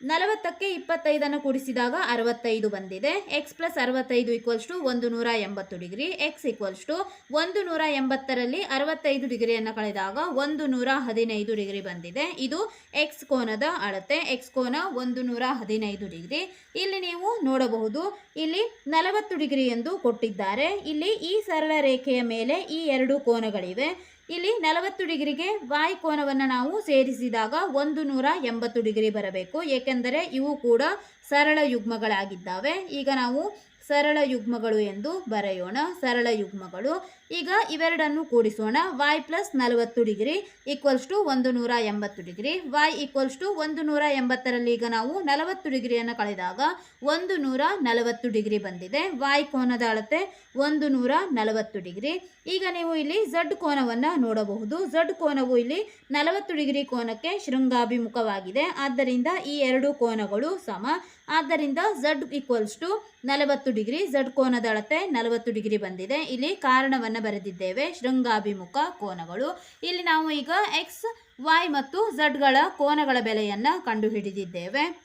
ನಲವತ್ತಕ್ಕೆ ಇಪ್ಪತ್ತೈದನ್ನು ಕೂಡಿಸಿದಾಗ ಅರವತ್ತೈದು ಬಂದಿದೆ. ಎಕ್ಸ್ ಪ್ಲಸ್ ಅರವತ್ತೈದು ಈಕ್ವಲ್ಸ್ ಟು ಒಂದು ನೂರ ಎಂಬತ್ತು ಡಿಗ್ರಿ. ಎಕ್ಸ್ ಈಕ್ವಲ್ಸ್ ಟು ಒಂದು ನೂರ ಎಂಬತ್ತರಲ್ಲಿ ಅರವತ್ತೈದು ಡಿಗ್ರಿಯನ್ನು ಕಳೆದಾಗ ಒಂದು ನೂರ ಹದಿನೈದು ಡಿಗ್ರಿ ಬಂದಿದೆ. ಇದು ಎಕ್ಸ್ ಕೋನದ ಅಳತೆ. ಎಕ್ಸ್ ಕೋನ ಒಂದು ನೂರ ಹದಿನೈದು ಡಿಗ್ರಿ. ಇಲ್ಲಿ ನೀವು ನೋಡಬಹುದು, ಇಲ್ಲಿ ನಲವತ್ತು ಡಿಗ್ರಿ ಎಂದು ಕೊಟ್ಟಿದ್ದಾರೆ. ಇಲ್ಲಿ ಈ ಸರಳ ರೇಖೆಯ ಮೇಲೆ ಈ ಎರಡು ಕೋನಗಳಿವೆ. ಇಲ್ಲಿ ನಲವತ್ತು ಡಿಗ್ರಿಗೆ ವಾಯ್ ಕೋನವನ್ನು ನಾವು ಸೇರಿಸಿದಾಗ ಒಂದು ನೂರ ಎಂಬತ್ತು ಡಿಗ್ರಿ ಬರಬೇಕು. ಏಕೆಂದರೆ ಇವು ಕೂಡ ಸರಳ ಯುಗ್ಮಗಳಾಗಿದ್ದಾವೆ. ಈಗ ನಾವು ಸರಳ ಯುಗ್ಮಗಳು ಎಂದು ಬರೆಯೋಣ. ಸರಳ ಯುಗ್ಮಗಳು ಈಗ ಇವೆರಡನ್ನು ಕೂಡಿಸೋಣ. ವಾಯ್ ಪ್ಲಸ್ ನಲವತ್ತು ಡಿಗ್ರಿ ಈಕ್ವಲ್ಸ್ ಟು ಒಂದು ನೂರ ಎಂಬತ್ತು ಡಿಗ್ರಿ. ವಾಯ್ ಈಕ್ವಲ್ಸ್ ಟು ಒಂದು ನೂರ ಎಂಬತ್ತರಲ್ಲಿ ಈಗ ನಾವು ನಲವತ್ತು ಡಿಗ್ರಿಯನ್ನು ಕಳೆದಾಗ ಒಂದು ನೂರ ನಲವತ್ತು ಡಿಗ್ರಿ ಬಂದಿದೆ. ವಾಯ್ ಕೋನದ ಅಳತೆ ಒಂದು ನೂರ ನಲವತ್ತು ಡಿಗ್ರಿ. ಈಗ ನೀವು ಇಲ್ಲಿ ಝಡ್ ಕೋನವನ್ನು ನೋಡಬಹುದು. ಝಡ್ ಕೋನವು ಇಲ್ಲಿ ನಲವತ್ತು ಡಿಗ್ರಿ ಕೋನಕ್ಕೆ ಶೃಂಗಾಭಿಮುಖವಾಗಿದೆ. ಆದ್ದರಿಂದ ಈ ಎರಡು ಕೋನಗಳು ಸಮ. ಆದ್ದರಿಂದ ಝಡ್ ಈಕ್ವಲ್ಸ್ ಟು ನಲವತ್ತು ಡಿಗ್ರಿ. ಝಡ್ ಕೋನದ ಅಳತೆ ನಲವತ್ತು ಡಿಗ್ರಿ ಬಂದಿದೆ. ಇಲ್ಲಿ ಕಾರಣವನ್ನು ಬರೆದಿದ್ದೇವೆ. ಶೃಂಗಾಭಿಮುಖ ಕೋನಗಳು. ಇಲ್ಲಿ ನಾವು ಈಗ ಎಕ್ಸ್ ವೈ ಮತ್ತು ಝಡ್ಗಳ ಕೋನಗಳ ಬೆಲೆಯನ್ನು ಕಂಡುಹಿಡಿದಿದ್ದೇವೆ.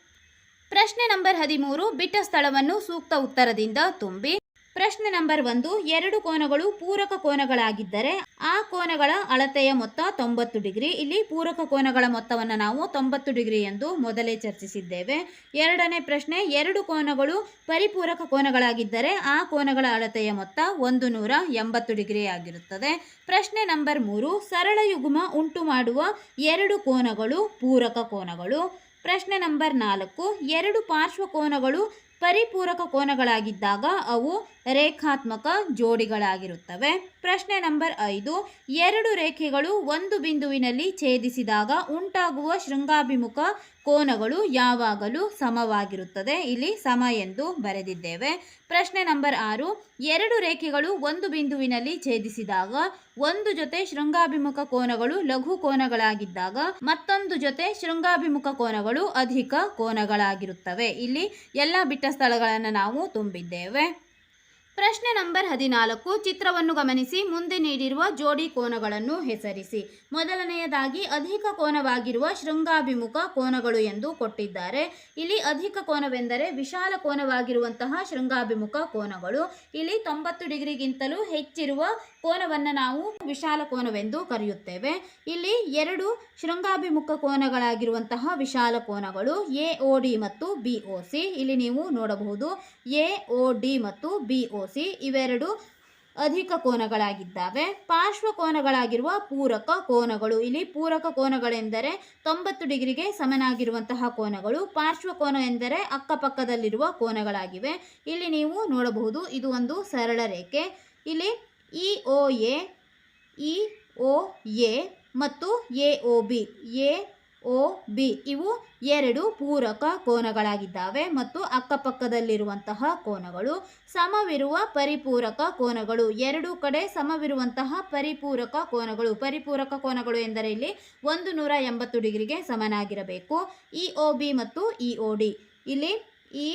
ಪ್ರಶ್ನೆ ನಂಬರ್ ಹದಿಮೂರು. ಬಿಟ್ಟ ಸ್ಥಳವನ್ನು ಸೂಕ್ತ ಉತ್ತರದಿಂದ ತುಂಬಿ. ಪ್ರಶ್ನೆ ನಂಬರ್ ಒಂದು, ಎರಡು ಕೋನಗಳು ಪೂರಕ ಕೋನಗಳಾಗಿದ್ದರೆ ಆ ಕೋನಗಳ ಅಳತೆಯ ಮೊತ್ತ ತೊಂಬತ್ತು ಡಿಗ್ರಿ. ಇಲ್ಲಿ ಪೂರಕ ಕೋನಗಳ ಮೊತ್ತವನ್ನು ನಾವು ತೊಂಬತ್ತು ಡಿಗ್ರಿ ಎಂದು ಮೊದಲೇ ಚರ್ಚಿಸಿದ್ದೇವೆ. ಎರಡನೇ ಪ್ರಶ್ನೆ, ಎರಡು ಕೋನಗಳು ಪರಿಪೂರಕ ಕೋನಗಳಾಗಿದ್ದರೆ ಆ ಕೋನಗಳ ಅಳತೆಯ ಮೊತ್ತ ಒಂದು ನೂರ ಎಂಬತ್ತು ಡಿಗ್ರಿ ಆಗಿರುತ್ತದೆ. ಪ್ರಶ್ನೆ ನಂಬರ್ ಮೂರು, ಸರಳ ಯುಗ್ಮ ಉಂಟು ಮಾಡುವ ಎರಡು ಕೋನಗಳು ಪೂರಕ ಕೋನಗಳು. ಪ್ರಶ್ನೆ ನಂಬರ್ ನಾಲ್ಕು ಎರಡು ಪಾರ್ಶ್ವಕೋನಗಳು ಪರಿಪೂರಕ ಕೋನಗಳಾಗಿದ್ದಾಗ ಅವು ರೇಖಾತ್ಮಕ ಜೋಡಿಗಳಾಗಿರುತ್ತವೆ. ಪ್ರಶ್ನೆ ನಂಬರ್ ಐದು. ಎರಡು ರೇಖೆಗಳು ಒಂದು ಬಿಂದುವಿನಲ್ಲಿ ಛೇದಿಸಿದಾಗ ಉಂಟಾಗುವ ಶೃಂಗಾಭಿಮುಖ ಕೋನಗಳು ಯಾವಾಗಲೂ ಸಮವಾಗಿರುತ್ತದೆ. ಇಲ್ಲಿ ಸಮ ಎಂದು ಬರೆದಿದ್ದೇವೆ. ಪ್ರಶ್ನೆ ನಂಬರ್ ಆರು. ಎರಡು ರೇಖೆಗಳು ಒಂದು ಬಿಂದುವಿನಲ್ಲಿ ಛೇದಿಸಿದಾಗ ಒಂದು ಜೊತೆ ಶೃಂಗಾಭಿಮುಖ ಕೋನಗಳು ಲಘು ಕೋನಗಳಾಗಿದ್ದಾಗ ಮತ್ತೊಂದು ಜೊತೆ ಶೃಂಗಾಭಿಮುಖ ಕೋನಗಳು ಅಧಿಕ ಕೋನಗಳಾಗಿರುತ್ತವೆ. ಇಲ್ಲಿ ಎಲ್ಲ ಬಿಟ್ಟ ಸ್ಥಳಗಳನ್ನು ನಾವು ತುಂಬಿದ್ದೇವೆ. ಪ್ರಶ್ನೆ ನಂಬರ್ ಹದಿನಾಲ್ಕು, ಚಿತ್ರವನ್ನು ಗಮನಿಸಿ. ಮುಂದೆ ನೀಡಿರುವ ಜೋಡಿ ಕೋನಗಳನ್ನು ಹೆಸರಿಸಿ. ಮೊದಲನೆಯದಾಗಿ, ಅಧಿಕ ಕೋನವಾಗಿರುವ ಶೃಂಗಾಭಿಮುಖ ಕೋನಗಳು ಎಂದು ಕೊಟ್ಟಿದ್ದಾರೆ. ಇಲ್ಲಿ ಅಧಿಕ ಕೋನವೆಂದರೆ ವಿಶಾಲ ಕೋನವಾಗಿರುವಂತಹ ಶೃಂಗಾಭಿಮುಖ ಕೋನಗಳು. ಇಲ್ಲಿ ತೊಂಬತ್ತು ಡಿಗ್ರಿಗಿಂತಲೂ ಹೆಚ್ಚಿರುವ ಕೋನವನ್ನು ನಾವು ವಿಶಾಲ ಕೋನವೆಂದು ಕರೆಯುತ್ತೇವೆ. ಇಲ್ಲಿ ಎರಡು ಶೃಂಗಾಭಿಮುಖ ಕೋನಗಳಾಗಿರುವಂತಹ ವಿಶಾಲ ಕೋನಗಳು ಎ ಒ ಡಿ ಮತ್ತು ಬಿ ಒ ಸಿ. ಇಲ್ಲಿ ನೀವು ನೋಡಬಹುದು ಎ ಒ ಡಿ ಮತ್ತು ಬಿ ಒ ಸಿ ಇವೆರಡು ಅಧಿಕ ಕೋನಗಳಾಗಿದ್ದಾವೆ. ಪಾರ್ಶ್ವ ಕೋನಗಳಾಗಿರುವ ಪೂರಕ ಕೋನಗಳು. ಇಲ್ಲಿ ಪೂರಕ ಕೋನಗಳೆಂದರೆ ತೊಂಬತ್ತು ಡಿಗ್ರಿಗೆ ಸಮನಾಗಿರುವಂತಹ ಕೋನಗಳು. ಪಾರ್ಶ್ವ ಕೋನ ಎಂದರೆ ಅಕ್ಕಪಕ್ಕದಲ್ಲಿರುವ ಕೋನಗಳಾಗಿವೆ. ಇಲ್ಲಿ ನೀವು ನೋಡಬಹುದು, ಇದು ಒಂದು ಸರಳ ರೇಖೆ. ಇಲ್ಲಿ E O A, E O A ಮತ್ತು A O B. A O B ಇವು ಎರಡು ಪೂರಕ ಕೋನಗಳಾಗಿದ್ದಾವೆ ಮತ್ತು ಅಕ್ಕಪಕ್ಕದಲ್ಲಿರುವಂತಹ ಕೋನಗಳು. ಸಮವಿರುವ ಪರಿಪೂರಕ ಕೋನಗಳು ಎರಡು ಕಡೆ ಸಮವಿರುವಂತಹ ಪರಿಪೂರಕ ಕೋನಗಳು. ಪರಿಪೂರಕ ಕೋನಗಳು ಎಂದರೆ ಇಲ್ಲಿ ಒಂದು ನೂರ ಎಂಬತ್ತು ಡಿಗ್ರಿಗೆ ಸಮನಾಗಿರಬೇಕು. ಇ ಒ ಬಿ ಮತ್ತು ಇ ಒ ಡಿ. ಇಲ್ಲಿ ಇ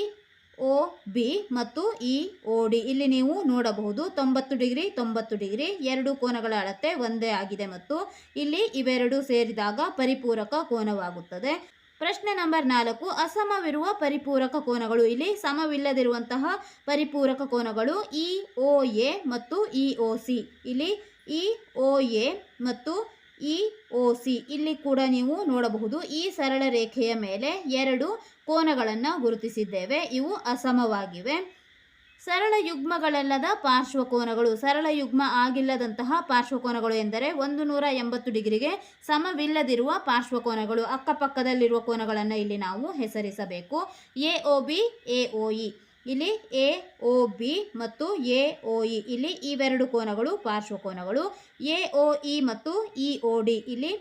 ಒ ಬಿ ಮತ್ತು ಇ ಒ ಡಿ ಇಲ್ಲಿ ನೀವು ನೋಡಬಹುದು ತೊಂಬತ್ತು ಡಿಗ್ರಿ ತೊಂಬತ್ತು ಡಿಗ್ರಿ, ಎರಡು ಕೋನಗಳ ಅಳತೆ ಒಂದೇ ಆಗಿದೆ ಮತ್ತು ಇಲ್ಲಿ ಇವೆರಡು ಸೇರಿದಾಗ ಪರಿಪೂರಕ ಕೋನವಾಗುತ್ತದೆ. ಪ್ರಶ್ನೆ ನಂಬರ್ ನಾಲ್ಕು, ಅಸಮವಿರುವ ಪರಿಪೂರಕ ಕೋನಗಳು. ಇಲ್ಲಿ ಸಮವಿಲ್ಲದಿರುವಂತಹ ಪರಿಪೂರಕ ಕೋನಗಳು ಇ ಒ ಎ ಮತ್ತು ಇ ಒ ಸಿ ಇಲ್ಲಿ ಇ ಒ ಎ ಮತ್ತು ಇ ಒ ಸಿ. ಇಲ್ಲಿ ಕೂಡ ನೀವು ನೋಡಬಹುದು ಈ ಸರಳ ರೇಖೆಯ ಮೇಲೆ ಎರಡು ಕೋನಗಳನ್ನು ಗುರುತಿಸಿದ್ದೇವೆ. ಇವು ಅಸಮವಾಗಿವೆ. ಸರಳ ಯುಗ್ಮಗಳಲ್ಲದ ಪಾರ್ಶ್ವಕೋನಗಳು, ಸರಳ ಯುಗ್ಮ ಆಗಿಲ್ಲದಂತಹ ಪಾರ್ಶ್ವಕೋನಗಳು ಎಂದರೆ ಒಂದು ನೂರ ಎಂಬತ್ತು ಡಿಗ್ರಿಗೆ ಸಮವಿಲ್ಲದಿರುವ ಪಾರ್ಶ್ವಕೋನಗಳು, ಅಕ್ಕಪಕ್ಕದಲ್ಲಿರುವ ಕೋನಗಳನ್ನು ಇಲ್ಲಿ ನಾವು ಹೆಸರಿಸಬೇಕು. A O B, A O E. ಇಲ್ಲಿ ಎ ಒ ಬಿ ಮತ್ತು ಎ ಒ ಇ. ಇಲ್ಲಿ ಇವೆರಡು ಕೋನಗಳು ಪಾರ್ಶ್ವಕೋನಗಳು ಎ ಒ ಇ ಮತ್ತು ಇ, ಓ, ಡಿ. ಇಲ್ಲಿ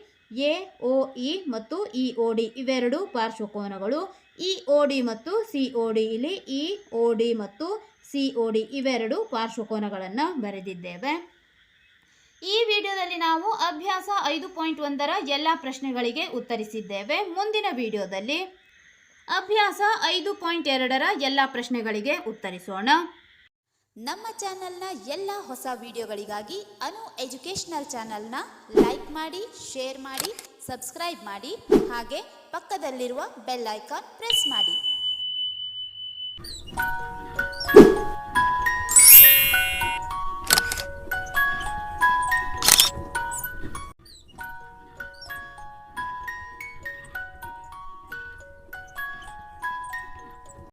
ಎ ಒ ಇ ಮತ್ತು ಇ, ಓ, ಡಿ. ಇವೆರಡು ಪಾರ್ಶ್ವಕೋನಗಳು ಇ, ಓ, ಡಿ ಮತ್ತು ಸಿ ಒ ಡಿ. ಇಲ್ಲಿ ಇ, ಓ, ಡಿ ಮತ್ತು ಸಿ ಒ ಡಿ. ಇವೆರಡು ಪಾರ್ಶ್ವಕೋನಗಳನ್ನು ಬರೆದಿದ್ದೇವೆ. ಈ ವಿಡಿಯೋದಲ್ಲಿ ನಾವು ಅಭ್ಯಾಸ ಐದು ಪಾಯಿಂಟ್ ಒಂದರ ಎಲ್ಲ ಪ್ರಶ್ನೆಗಳಿಗೆ ಉತ್ತರಿಸಿದ್ದೇವೆ. ಮುಂದಿನ ವಿಡಿಯೋದಲ್ಲಿ ಅಭ್ಯಾಸ ಐದು ಪಾಯಿಂಟ್ ಎರಡರ ಎಲ್ಲ ಪ್ರಶ್ನೆಗಳಿಗೆ ಉತ್ತರಿಸೋಣ. ನಮ್ಮ ಚಾನೆಲ್ನ ಎಲ್ಲ ಹೊಸ ವಿಡಿಯೋಗಳಿಗಾಗಿ ಅನು ಎಜುಕೇಷನಲ್ ಚಾನೆಲ್ನ ಲೈಕ್ ಮಾಡಿ, ಶೇರ್ ಮಾಡಿ, ಸಬ್ಸ್ಕ್ರೈಬ್ ಮಾಡಿ, ಹಾಗೆ ಪಕ್ಕದಲ್ಲಿರುವ ಬೆಲ್ ಐಕಾನ್ ಪ್ರೆಸ್ ಮಾಡಿ.